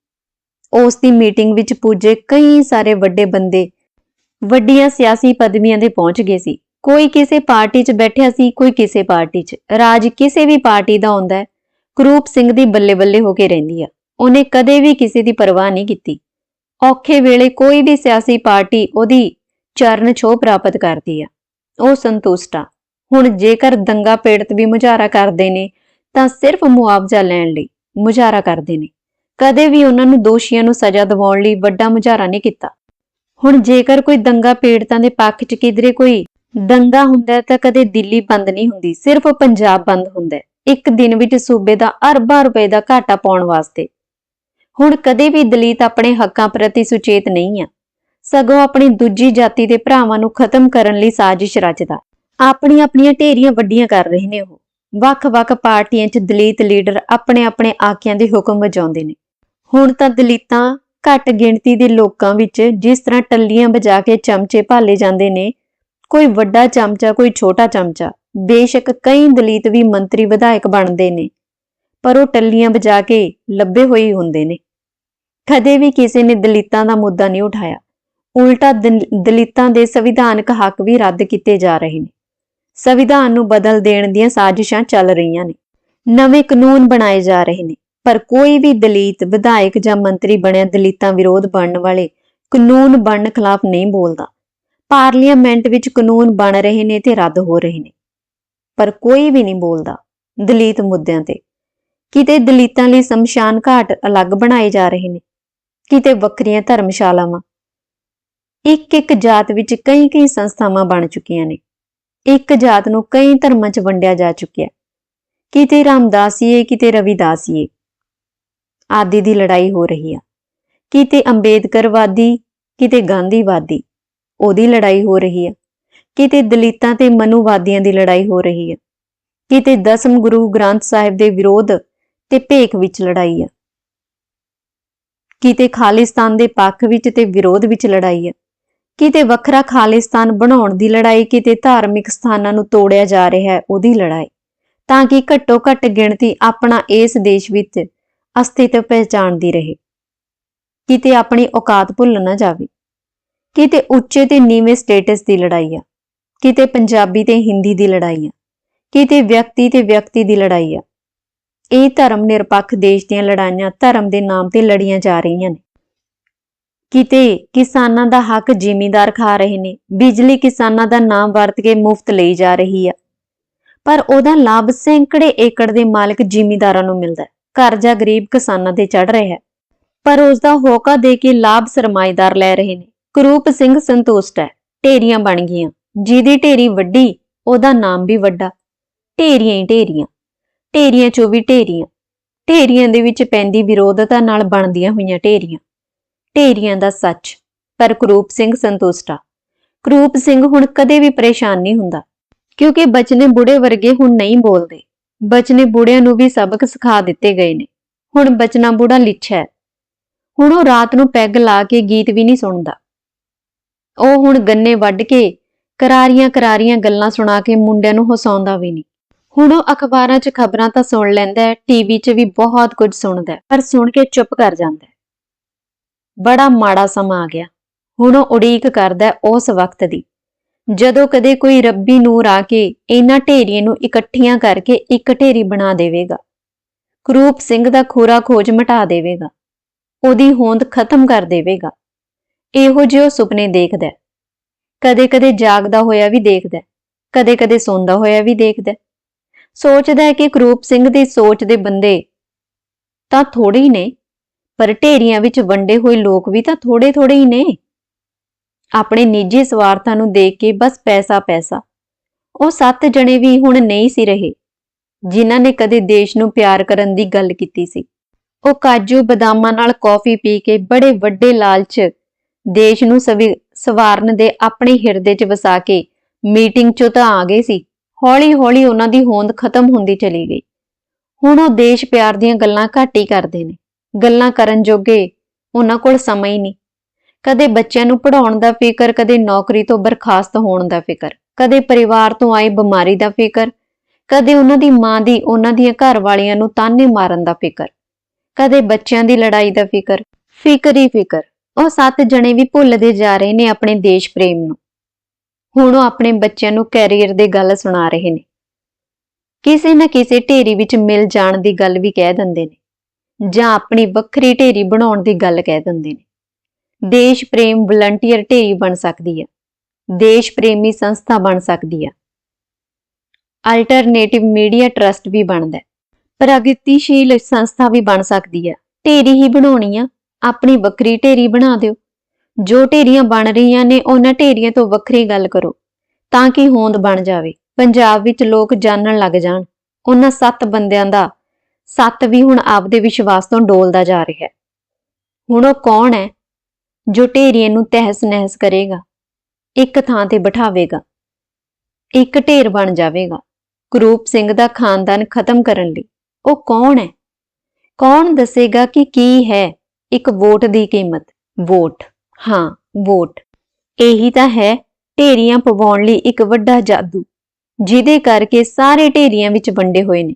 ਉਸ ਦੀ ਮੀਟਿੰਗ ਵਿੱਚ ਪੁੱਜੇ ਕਈ ਸਾਰੇ ਵੱਡੇ ਬੰਦੇ, ਵੱਡੀਆਂ ਸਿਆਸੀ ਪਦਵੀਆਂ ਦੇ ਪਹੁੰਚ ਗਏ ਸੀ। ਕੋਈ ਕਿਸੇ ਪਾਰਟੀ 'ਚ ਬੈਠਿਆ ਸੀ, ਕੋਈ ਕਿਸੇ ਪਾਰਟੀ 'ਚ। ਰਾਜ ਕਿਸੇ ਵੀ ਪਾਰਟੀ ਦਾ ਹੁੰਦਾ ਹੈ, ਗਰੂਪ ਸਿੰਘ ਦੀ ਬੱਲੇ ਬੱਲੇ ਹੋ ਕੇ ਰਹਿੰਦੀ ਆ। ਉਹਨੇ ਕਦੇ ਵੀ ਕਿਸੇ ਦੀ ਪਰਵਾਹ ਨਹੀਂ ਕੀਤੀ। ਔਖੇ ਵੇਲੇ ਕੋਈ ਵੀ ਸਿਆਸੀ ਪਾਰਟੀ ਉਹਦੀ ਚਰਨ ਛੋਹ ਪ੍ਰਾਪਤ ਕਰਦੀ ਆ। ਉਹ ਸੰਤੁਸ਼ਟ ਆ। ਹੁਣ ਜੇਕਰ ਦੰਗਾ ਪੀੜਤ ਵੀ ਮੁਜ਼ਾਹਰਾ ਕਰਦੇ ਨੇ, ਤਾਂ ਸਿਰਫ ਮੁਆਵਜ਼ਾ ਲੈਣ ਲਈ ਮੁਜ਼ਾਹਰਾ ਕਰਦੇ ਨੇ। ਕਦੇ ਵੀ ਉਹਨਾਂ ਨੂੰ ਦੋਸ਼ੀਆਂ ਨੂੰ ਸਜ਼ਾ ਦਿਵਾਉਣ ਲਈ ਵੱਡਾ ਮੁਜ਼ਾਹਰਾ ਨਹੀਂ ਕੀਤਾ। ਹੁਣ ਜੇਕਰ ਕੋਈ ਦੰਗਾ ਪੀੜਤਾਂ ਦੇ ਪੱਖ 'ਚ ਕਿਧਰੇ ਕੋਈ ਦੰਗਾ ਹੁੰਦਾ ਤਾਂ ਕਦੇ ਦਿੱਲੀ ਬੰਦ ਨਹੀਂ ਹੁੰਦੀ, ਸਿਰਫ ਪੰਜਾਬ ਬੰਦ ਹੁੰਦਾ ਇੱਕ ਦਿਨ ਵਿੱਚ ਸੂਬੇ ਦਾ ਅਰਬਾਂ ਰੁਪਏ ਦਾ ਘਾਟਾ ਪਾਉਣ ਵਾਸਤੇ ਹੁਣ ਕਦੇ ਵੀ ਦਲਿਤ ਆਪਣੇ ਹੱਕਾਂ ਪ੍ਰਤੀ ਸੁਚੇਤ ਨਹੀਂ ਆ। ਸਗੋਂ ਆਪਣੀ ਦੂਜੀ ਜਾਤੀ ਦੇ ਭਰਾਵਾਂ ਨੂੰ ਖਤਮ ਕਰਨ ਲਈ ਸਾਜ਼ਿਸ਼ ਰਚਦਾ। ਆਪਣੀਆਂ ਆਪਣੀਆਂ ਢੇਰੀਆਂ ਵੱਡੀਆਂ ਕਰ ਰਹੇ ਨੇ ਉਹ। ਵੱਖ-ਵੱਖ ਪਾਰਟੀਆਂ 'ਚ ਦਲਿਤ ਲੀਡਰ ਆਪਣੇ-ਆਪਣੇ ਆਕਿਆਂ ਦੇ ਹੁਕਮ ਵਜਾਉਂਦੇ ਨੇ। ਹੁਣ ਤਾਂ ਦਲਿਤਾਂ ਘੱਟ ਗਿਣਤੀ ਦੇ ਲੋਕਾਂ ਵਿੱਚ ਜਿਸ ਤਰ੍ਹਾਂ ਟੱਲੀਆਂ ਵਜਾ ਕੇ ਚਮਚੇ ਭਾਲੇ ਜਾਂਦੇ ਨੇ, ਕੋਈ ਵੱਡਾ ਚਮਚਾ, ਕੋਈ ਛੋਟਾ ਚਮਚਾ, ਬੇਸ਼ੱਕ ਕਈ ਦਲਿਤ ਵੀ ਮੰਤਰੀ ਵਿਧਾਇਕ ਬਣਦੇ ਨੇ। ਪਰ ਉਹ ਟੱਲੀਆਂ ਵਜਾ ਕੇ ਲੱਭੇ ਹੋਏ ਹੁੰਦੇ ਨੇ। ਕਦੇ ਵੀ ਕਿਸੇ ਨੇ ਦਲਿਤਾਂ ਦਾ ਮੁੱਦਾ ਨਹੀਂ ਉਠਾਇਆ। ਉਲਟਾ ਦਲ- ਦਲਿਤਾਂ ਦੇ ਸੰਵਿਧਾਨਕ ਹੱਕ ਵੀ ਰੱਦ ਕੀਤੇ ਜਾ ਰਹੇ ਨੇ। ਸੰਵਿਧਾਨ ਨੂੰ ਬਦਲ ਦੇਣ ਦੀਆਂ ਸਾਜ਼ਿਸ਼ਾਂ ਚੱਲ ਰਹੀਆਂ ਨੇ। ਨਵੇਂ ਕਾਨੂੰਨ ਬਣਾਏ ਜਾ ਰਹੇ ਨੇ। ਪਰ ਕੋਈ ਵੀ ਦਲਿਤ, ਵਿਧਾਇਕ ਜਾਂ ਮੰਤਰੀ ਬਣਿਆ ਦਲਿਤਾਂ ਵਿਰੋਧ ਬਣਨ ਵਾਲੇ ਕਾਨੂੰਨ ਬਣਨ ਖਿਲਾਫ ਨਹੀਂ ਬੋਲਦਾ। ਪਾਰਲੀਮੈਂਟ ਵਿੱਚ ਕਾਨੂੰਨ ਬਣ ਰਹੇ ਨੇ ਤੇ ਰੱਦ ਹੋ ਰਹੇ ਨੇ। ਪਰ ਕੋਈ ਵੀ ਨਹੀਂ ਬੋਲਦਾ ਦਲਿਤ ਮੁੱਦਿਆਂ ਤੇ। ਕਿਤੇ ਦਲਿਤਾਂ ਲਈ ਸ਼ਮਸ਼ਾਨ ਘਾਟ ਅਲੱਗ ਬਣਾਏ ਜਾ ਰਹੇ ਨੇ। ਕਿਤੇ ਵੱਖਰੀਆਂ ਧਰਮਸ਼ਾਲਾਵਾਂ। ਇੱਕ ਇੱਕ ਜਾਤ ਵਿੱਚ ਕਈ ਕਈ ਸੰਸਥਾਵਾਂ ਬਣ ਚੁੱਕੀਆਂ ਨੇ। ਇੱਕ ਜਾਤ ਨੂੰ ਕਈ ਧਰਮਾਂ 'ਚ ਵੰਡਿਆ ਜਾ ਚੁੱਕਿਆ। ਕਿਤੇ ਰਾਮਦਾਸੀਏ ਕਿਤੇ ਰਵਿਦਾਸੀਏ ਆਦਿ ਦੀ ਲੜਾਈ ਹੋ ਰਹੀ ਆ। ਕਿਤੇ ਅੰਬੇਦਕਰਵਾਦੀ ਕਿਤੇ ਗਾਂਧੀਵਾਦੀ ਉਹਦੀ ਲੜਾਈ ਹੋ ਰਹੀ ਆ। ਕਿਤੇ ਦਲਿਤਾਂ ਤੇ ਮਨੂਵਾਦੀਆਂ ਦੀ ਲੜਾਈ ਹੋ ਰਹੀ ਆ। ਕਿਤੇ ਦਸਮ ਗੁਰੂ ਗ੍ਰੰਥ ਸਾਹਿਬ ਦੇ ਵਿਰੋਧ ਤੇ ਭੇਖ ਵਿੱਚ ਲੜਾਈ ਆ। ਕਿਤੇ ਖਾਲਿਸਤਾਨ ਦੇ ਪੱਖ ਵਿੱਚ ਤੇ ਵਿਰੋਧ ਵਿੱਚ ਲੜਾਈ ਆ ਕਿਤੇ ਵੱਖਰਾ ਖਾਲਿਸਤਾਨ ਬਣਾਉਣ ਦੀ ਲੜਾਈ ਕਿਤੇ ਧਾਰਮਿਕ ਸਥਾਨਾਂ ਨੂੰ ਤੋੜਿਆ ਜਾ ਰਿਹਾ ਹੈ ਉਹਦੀ ਲੜਾਈ? ਤਾਂ ਕਿ ਘੱਟੋ ਘੱਟ ਗਿਣਤੀ ਆਪਣਾ ਇਸ ਦੇਸ਼ ਵਿੱਚ ਅਸਤਿਤਵ ਪਹਿਚਾਣਦੀ ਰਹੇ। ਕਿਤੇ ਆਪਣੀ ਔਕਾਤ ਭੁੱਲ ਨਾ ਜਾਵੇ? ਕਿਤੇ ਉੱਚੇ ਤੇ ਨੀਵੇਂ ਸਟੇਟਸ ਦੀ ਲੜਾਈ ਆ ਕਿਤੇ ਪੰਜਾਬੀ ਤੇ ਹਿੰਦੀ ਦੀ ਲੜਾਈ ਆ ਕਿਤੇ ਵਿਅਕਤੀ ਤੇ ਵਿਅਕਤੀ ਦੀ ਲੜਾਈ ਆ ਇਹ ਧਰਮ ਨਿਰਪੱਖ ਦੇਸ਼ ਦੀਆਂ ਲੜਾਈਆਂ ਧਰਮ ਦੇ ਨਾਮ ਤੇ ਲੜੀਆਂ ਜਾ ਰਹੀਆਂ ਨੇ। ਕਿਤੇ ਕਿਸਾਨਾਂ ਦਾ ਹੱਕ ਜ਼ਿਮੀਂਦਾਰ ਖਾ ਰਹੇ ਨੇ, ਬਿਜਲੀ ਕਿਸਾਨਾਂ ਦਾ ਨਾਮ ਵਰਤ ਕੇ ਮੁਫਤ ਲਈ ਜਾ ਰਹੀ ਆ। ਪਰ ਉਹਦਾ ਲਾਭ ਸੈਂਕੜੇ ਏਕੜ ਦੇ ਮਾਲਕ ਜ਼ਿਮੀਂਦਾਰਾਂ ਨੂੰ ਮਿਲਦਾ ਹੈ ਕਰਜ਼ਾ ਗਰੀਬ ਕਿਸਾਨਾਂ ਤੇ ਚੜ ਰਿਹਾ ਹੈ। ਪਰ ਉਸ ਦਾ ਹੋਕਾ ਦੇ ਕੇ ਲਾਭ ਸਰਮਾਏਦਾਰ ਲੈ ਰਹੇ ਨੇ। ਕਰੂਪ ਸਿੰਘ ਸੰਤੁਸ਼ਟ ਹੈ, ਢੇਰੀਆਂ ਬਣ ਗਈਆਂ। ਜਿਹਦੀ ਢੇਰੀ ਵੱਡੀ, ਉਹਦਾ ਨਾਮ ਵੀ ਵੱਡਾ। ਢੇਰੀਆਂ ਹੀ ਢੇਰੀਆਂ। ਢੇਰੀਆਂ ਚੋਂ ਵੀ ਢੇਰੀਆਂ। ਢੇਰੀਆਂ ਦੇ ਵਿੱਚ ਪੈਂਦੀ ਵਿਰੋਧਤਾ ਨਾਲ ਬਣਦੀਆਂ ਹੋਈਆਂ ਢੇਰੀਆਂ। ਢੇਰੀਆਂ ਦਾ ਸੱਚ, ਪਰ ਕਰੂਪ ਸਿੰਘ ਸੰਤੁਸ਼ਟ ਆ। ਕਰੂਪ ਸਿੰਘ ਹੁਣ ਕਦੇ ਵੀ ਪਰੇਸ਼ਾਨ ਨਹੀਂ ਹੁੰਦਾ, ਕਿਉਂਕਿ ਬਚਨੇ ਬੁੜੇ ਵਰਗੇ ਹੁਣ ਨਹੀਂ ਬੋਲਦੇ। ਬਚਨੇ ਬੁੜਿਆਂ ਨੂੰ ਵੀ ਸਬਕ ਸਿਖਾ ਦਿੱਤੇ ਗਏ ਨੇ। ਹੁਣ ਬਚਨਾ ਬੁੜਾ ਲਿੱਛਾ ਹੁਣ ਉਹ ਰਾਤ ਨੂੰ ਪੈਗ ਲਾ ਕੇ ਗੀਤ ਵੀ ਨਹੀਂ ਸੁਣਦਾ। ਉਹ ਹੁਣ ਗੰਨੇ ਵੱਢ ਕੇ ਕਰਾਰੀਆਂ ਕਰਾਰੀਆਂ ਗੱਲਾਂ ਸੁਣਾ ਕੇ ਮੁੰਡਿਆਂ ਨੂੰ ਹਸਾਉਂਦਾ ਵੀ ਨਹੀਂ। ਹੁਣ ਉਹ ਅਖਬਾਰਾਂ 'ਚ ਖਬਰਾਂ ਤਾਂ ਸੁਣ ਲੈਂਦਾ ਹੈ ਟੀਵੀ 'ਚ ਵੀ ਬਹੁਤ ਕੁਝ ਸੁਣਦਾ ਹੈ, ਪਰ ਸੁਣ ਕੇ ਚੁੱਪ ਕਰ ਜਾਂਦਾ ਹੈ। ਬੜਾ ਮਾੜਾ ਸਮਾਂ ਆ ਗਿਆ। ਹੁਣ ਉਹ ਉਡੀਕ ਕਰਦਾ ਉਸ ਵਕਤ ਦੀ। ਜਦੋਂ ਕਦੇ ਕੋਈ ਰੱਬੀ ਨੂਰ ਆ ਕੇ ਇਹਨਾਂ ਢੇਰੀਆਂ ਨੂੰ ਇਕੱਠੀਆਂ ਕਰਕੇ ਇੱਕ ਢੇਰੀ ਬਣਾ ਦੇਵੇਗਾ, ਕਰੂਪ ਸਿੰਘ ਦਾ ਖੋਰਾ ਖੋਜ ਮਿਟਾ ਦੇਵੇਗਾ, ਉਹਦੀ ਹੋਂਦ ਖਤਮ ਕਰ ਦੇਵੇਗਾ, ਇਹੋ ਜਿਹੇ ਉਹ ਸੁਪਨੇ ਦੇਖਦਾ ਕਦੇ-ਕਦੇ ਜਾਗਦਾ ਹੋਇਆ ਵੀ ਦੇਖਦਾ ਕਦੇ-ਕਦੇ ਸੌਂਦਾ ਹੋਇਆ ਵੀ ਦੇਖਦਾ ਸੋਚਦਾ ਹੈ ਕਿ ਕਰੂਪ ਸਿੰਘ ਦੀ ਸੋਚ ਦੇ ਬੰਦੇ ਤਾਂ ਥੋੜੇ ਹੀ ਨੇ, ਪਰ ਢੇਰੀਆਂ ਵਿੱਚ ਵੰਡੇ ਹੋਏ ਲੋਕ ਵੀ ਤਾਂ ਥੋੜੇ-ਥੋੜੇ ਹੀ ਨੇ। ਆਪਣੇ ਨਿੱਜੀ ਸਵਾਰਥਾਂ ਨੂੰ ਦੇਖ ਕੇ ਬਸ ਪੈਸਾ ਪੈਸਾ। ਉਹ ਸੱਤ ਜਣੇ ਵੀ ਹੁਣ ਨਹੀਂ ਸੀ ਰਹੇ, ਜਿਨ੍ਹਾਂ ਨੇ ਕਦੇ ਦੇਸ਼ ਨੂੰ ਪਿਆਰ ਕਰਨ ਦੀ ਗੱਲ ਕੀਤੀ ਸੀ। ਉਹ ਕਾਜੂ ਬਦਾਮਾਂ ਨਾਲ ਕੌਫੀ ਪੀ ਕੇ ਬੜੇ ਵੱਡੇ ਲਾਲਚ ਦੇਸ਼ ਨੂੰ ਸਵੀ ਸਵਾਰਨ ਦੇ ਆਪਣੇ ਹਿਰਦੇ 'ਚ ਵਸਾ ਕੇ ਮੀਟਿੰਗ 'ਚੋਂ ਤਾਂ ਆ ਗਏ ਸੀ। ਹੌਲੀ-ਹੌਲੀ ਉਹਨਾਂ ਦੀ ਹੋਂਦ ਖਤਮ ਹੁੰਦੀ ਚਲੀ ਗਈ। ਹੁਣ ਉਹ ਦੇਸ਼ ਪਿਆਰ ਦੀਆਂ ਗੱਲਾਂ ਘੱਟ ਹੀ ਕਰਦੇ ਨੇ। ਗੱਲਾਂ ਕਰਨ ਜੋਗੇ ਉਹਨਾਂ ਕੋਲ ਸਮਾਂ ਹੀ ਨਹੀਂ। ਕਦੇ ਬੱਚਿਆਂ ਨੂੰ ਪੜਾਉਣ ਦਾ ਫਿਕਰ, ਕਦੇ ਨੌਕਰੀ ਤੋਂ ਬਰਖਾਸਤ ਹੋਣ ਦਾ ਫਿਕਰ, ਕਦੇ ਪਰਿਵਾਰ ਤੋਂ ਆਈ ਬਿਮਾਰੀ ਦਾ ਫਿਕਰ, ਕਦੇ ਉਹਨਾਂ ਦੀ ਮਾਂ ਦੀ ਉਹਨਾਂ ਦੀਆਂ ਘਰ ਵਾਲੀਆਂ ਨੂੰ ਤਾਨੇ ਮਾਰਨ ਦਾ ਫਿਕਰ, ਕਦੇ ਬੱਚਿਆਂ ਦੀ ਲੜਾਈ ਦਾ ਫਿਕਰ ਫਿਕਰ ਹੀ ਫਿਕਰ। ਉਹ ਸੱਤ ਜਣੇ ਵੀ ਭੁੱਲਦੇ ਜਾ ਰਹੇ ਨੇ ਆਪਣੇ ਦੇਸ਼ ਪ੍ਰੇਮ ਨੂੰ। ਹੁਣ ਉਹ ਆਪਣੇ ਬੱਚਿਆਂ ਨੂੰ ਕੈਰੀਅਰ ਦੇ ਗੱਲ ਸੁਣਾ ਰਹੇ ਨੇ। ਕਿਸੇ ਨਾ ਕਿਸੇ ਢੇਰੀ ਵਿੱਚ ਮਿਲ ਜਾਣ ਦੀ ਗੱਲ ਵੀ ਕਹਿ ਦਿੰਦੇ ਨੇ, ਜਾਂ ਆਪਣੀ ਵੱਖਰੀ ਢੇਰੀ ਬਣਾਉਣ ਦੀ ਗੱਲ ਕਹਿ ਦਿੰਦੇ ਨੇ। ਦੇਸ਼ ਪ੍ਰੇਮ ਵਲੰਟੀਅਰ ਢੇਰੀ ਬਣ ਸਕਦੀ ਹੈ ਦੇਸ਼ ਪ੍ਰੇਮੀ ਸੰਸਥਾ ਬਣ ਸਕਦੀ ਹੈ ਅਲਟਰਨੇਟਿਵ ਮੀਡੀਆ ਟਰਸਟ ਵੀ ਬਣਦਾ ਪ੍ਰਗਤੀਸ਼ੀਲ ਸੰਸਥਾ ਵੀ ਬਣ ਸਕਦੀ ਹੈ ਢੇਰੀ ਹੀ ਬਣਾਉਣੀ ਆ, ਆਪਣੀ ਵੱਖਰੀ ਢੇਰੀ ਬਣਾ ਦਿਓ। ਜੋ ਢੇਰੀਆਂ ਬਣ ਰਹੀਆਂ ਨੇ, ਉਹਨਾਂ ਢੇਰੀਆਂ ਤੋਂ ਵੱਖਰੀ ਗੱਲ ਕਰੋ, ਤਾਂ ਕਿ ਹੋਂਦ ਬਣ ਜਾਵੇ। ਪੰਜਾਬ ਵਿੱਚ ਲੋਕ ਜਾਣਨ ਲੱਗ ਜਾਣ। ਉਹਨਾਂ ਸੱਤ ਬੰਦਿਆਂ ਦਾ, ਸੱਤ ਵੀ ਹੁਣ ਆਪਦੇ ਵਿਸ਼ਵਾਸ ਤੋਂ ਡੋਲਦਾ ਜਾ ਰਿਹਾ ਹੈ। ਹੁਣ ਉਹ ਕੌਣ ਹੈ, ਜੋ ਢੇਰੀਆਂ ਨੂੰ ਤਹਿਸ ਨਹਿਸ ਕਰੇਗਾ? ਇੱਕ ਥਾਂ ਤੇ ਬਿਠਾਵੇਗਾ। ਇੱਕ ਢੇਰ ਬਣ ਜਾਵੇਗਾ। ਕਰੂਪ ਸਿੰਘ ਦਾ ਖਾਨਦਾਨ ਖਤਮ ਕਰਨ ਲਈ। ਉਹ ਕੌਣ ਹੈ? ਕੌਣ ਦੱਸੇਗਾ ਕਿ ਕੀ ਹੈ ਇੱਕ ਵੋਟ ਦੀ ਕੀਮਤ? ਵੋਟ। ਹਾਂ ਵੋਟ। ਇਹੀ ਤਾਂ ਹੈ ਢੇਰੀਆਂ ਪਵਾਉਣ ਲਈ ਇੱਕ ਵੱਡਾ ਜਾਦੂ ਜਿਹਦੇ ਕਰਕੇ ਸਾਰੇ ਢੇਰੀਆਂ ਵਿੱਚ ਵੰਡੇ ਹੋਏ ਨੇ।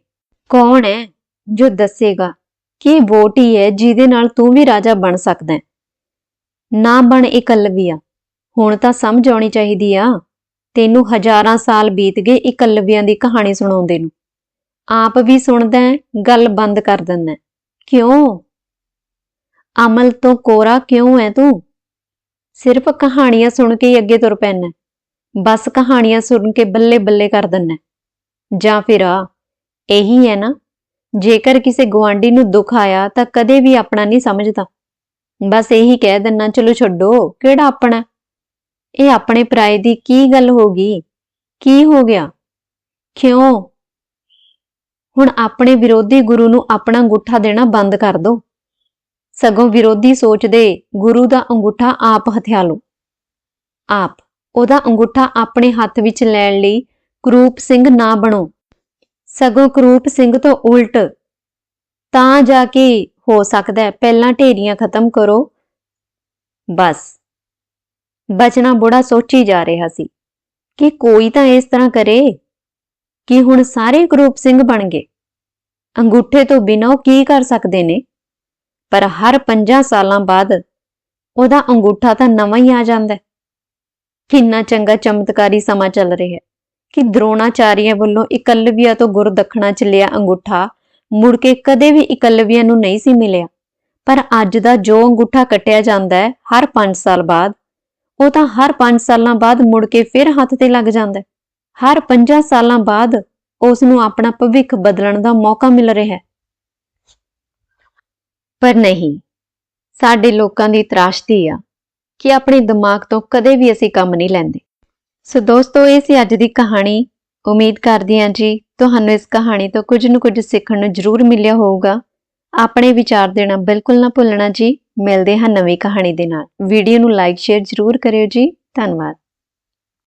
ਕੌਣ ਹੈ ਜੋ ਦੱਸੇਗਾ ਕਿ ਵੋਟ ਹੀ ਹੈ ਜਿਹਦੇ ਨਾਲ ਤੂੰ ਵੀ ਰਾਜਾ ਬਣ ਸਕਦਾ ਹੈ? ਨਾ ਬਣ ਇਕੱਲਵੀਆ ਹੁਣ ਤਾਂ ਸਮਝ ਆਉਣੀ ਚਾਹੀਦੀ ਆ। ਤੈਨੂੰ ਹਜ਼ਾਰਾਂ ਸਾਲ ਬੀਤ ਗਏ ਇਕੱਲਵੀਆਂ ਦੀ ਕਹਾਣੀ ਸੁਣਾਉਂਦੇ ਨੂੰ। ਆਪ ਵੀ ਸੁਣਦਾ ਹੈ, ਗੱਲ ਬੰਦ ਕਰ ਦਿੰਦਾ ਕਿਉਂ? ਅਮਲ ਤੋਂ ਕੋਰਾ ਕਿਉਂ ਹੈ ਤੂੰ? ਸਿਰਫ ਕਹਾਣੀਆਂ ਸੁਣ ਕੇ ਹੀ ਅੱਗੇ ਤੁਰ ਪੈਣਾ। ਬਸ ਕਹਾਣੀਆਂ ਸੁਣ ਕੇ ਬੱਲੇ ਬੱਲੇ ਕਰ ਦਿੰਨਾ ਜਾਂ ਫਿਰ ਆ, ਇਹੀ ਹੈ ਨਾ, ਜੇਕਰ ਕਿਸੇ ਗਵਾਂਢੀ ਨੂੰ ਦੁੱਖ ਆਇਆ ਤਾਂ ਕਦੇ ਵੀ ਆਪਣਾ ਨਹੀਂ ਸਮਝਦਾ। ਬਸ ਇਹੀ ਕਹਿ ਦਿੰਨਾ ਚਲੋ ਛੱਡੋ, ਕਿਹੜਾ ਆਪਣਾ? ਇਹ ਆਪਣੇ ਪਰਾਏ ਦੀ ਕੀ ਗੱਲ ਹੋ ਗਈ? ਕੀ ਹੋ ਗਿਆ? ਕਿਉਂ? ਹੁਣ ਆਪਣੇ ਵਿਰੋਧੀ ਗੁਰੂ ਨੂੰ ਆਪਣਾ ਅੰਗੂਠਾ ਦੇਣਾ ਬੰਦ ਕਰ ਦਿਓ ਸਗੋਂ ਵਿਰੋਧੀ ਸੋਚਦੇ ਗੁਰੂ ਦਾ ਅੰਗੂਠਾ ਆਪ ਹਥਿਆਲੋ ਆਪ, ਉਹਦਾ ਅੰਗੂਠਾ ਆਪਣੇ ਹੱਥ ਵਿੱਚ ਲੈਣ ਲਈ ਕਰੂਪ ਸਿੰਘ ਨਾ ਬਣੋ। ਸਗੋਂ ਕਰੂਪ ਸਿੰਘ ਤੋਂ ਉਲਟ ਤਾਂ ਜਾ ਕੇ ਹੋ ਸਕਦਾ ਹੈ, ਪਹਿਲਾਂ ਢੇਰੀਆਂ ਖਤਮ ਕਰੋ। ਬਸ ਬਚਨਾ ਬੁੜਾ ਸੋਚੀ ਜਾ ਰਿਹਾ ਸੀ ਕਿ ਕੋਈ ਤਾਂ ਇਸ ਤਰ੍ਹਾਂ ਕਰੇ ਕਿ ਹੁਣ ਸਾਰੇ ਕਰੂਪ ਸਿੰਘ ਬਣ ਗਏ। ਅੰਗੂਠੇ ਤੋਂ ਬਿਨਾਂ ਉਹ ਕੀ ਕਰ ਸਕਦੇ ਨੇ? ਪਰ ਹਰ 5 ਸਾਲਾਂ ਬਾਅਦ ਉਹਦਾ ਅੰਗੂਠਾ ਤਾਂ ਨਵਾਂ ਹੀ ਆ ਜਾਂਦਾ ਹੈ। ਕਿੰਨਾ ਚੰਗਾ ਚਮਤਕਾਰੀ ਸਮਾਂ ਚੱਲ ਰਿਹਾ ਹੈ ਕਿ ਦ੍ਰੋਣਾਚਾਰੀਆ ਵੱਲੋਂ ਇਕੱਲਵੀਆ ਤੋਂ ਗੁਰ ਦੱਖਣਾ ਚ ਲਿਆ ਅੰਗੂਠਾ ਮੁੜ ਕੇ ਕਦੇ ਵੀ ਇਕੱਲਵੀਆ ਨੂੰ ਨਹੀਂ ਸੀ ਮਿਲਿਆ। ਪਰ ਅੱਜ ਦਾ ਜੋ ਅੰਗੂਠਾ ਕੱਟਿਆ ਜਾਂਦਾ ਹੈ, ਹਰ 5 ਸਾਲ ਬਾਅਦ, ਉਹ ਤਾਂ ਹਰ 5 ਸਾਲਾਂ ਬਾਅਦ ਮੁੜ ਕੇ ਫਿਰ ਹੱਥ ਤੇ ਲੱਗ ਜਾਂਦਾ ਹੈ। ਹਰ 5 ਸਾਲਾਂ ਬਾਅਦ ਉਸ ਨੂੰ ਆਪਣਾ ਭਵਿੱਖ ਬਦਲਣ ਦਾ ਮੌਕਾ ਮਿਲ ਰਿਹਾ ਹੈ। ਪਰ ਨਹੀਂ, ਸਾਡੇ ਲੋਕਾਂ ਦੀ ਤਰਾਸ਼ਦੀ ਆ ਕਿ ਆਪਣੇ ਦਿਮਾਗ ਤੋਂ ਕਦੇ ਵੀ ਅਸੀਂ ਕੰਮ ਨਹੀਂ ਲੈਂਦੇ। ਸੋ ਦੋਸਤੋ, ਇਹ ਸੀ ਅੱਜ ਦੀ ਕਹਾਣੀ। ਉਮੀਦ ਕਰਦੀ ਹਾਂ ਜੀ ਤੁਹਾਨੂੰ ਇਸ ਕਹਾਣੀ ਤੋਂ ਕੁਝ ਨਾ ਕੁਝ ਸਿੱਖਣ ਨੂੰ ਜ਼ਰੂਰ ਮਿਲਿਆ ਹੋਊਗਾ। ਆਪਣੇ ਵਿਚਾਰ ਦੇਣਾ ਬਿਲਕੁਲ ਨਾ ਭੁੱਲਣਾ ਜੀ। ਮਿਲਦੇ ਹਾਂ ਨਵੀਂ ਕਹਾਣੀ ਦੇ ਨਾਲ। ਵੀਡੀਓ ਨੂੰ ਲਾਈਕ ਸ਼ੇਅਰ ਜ਼ਰੂਰ ਕਰਿਓ ਜੀ। ਧੰਨਵਾਦ।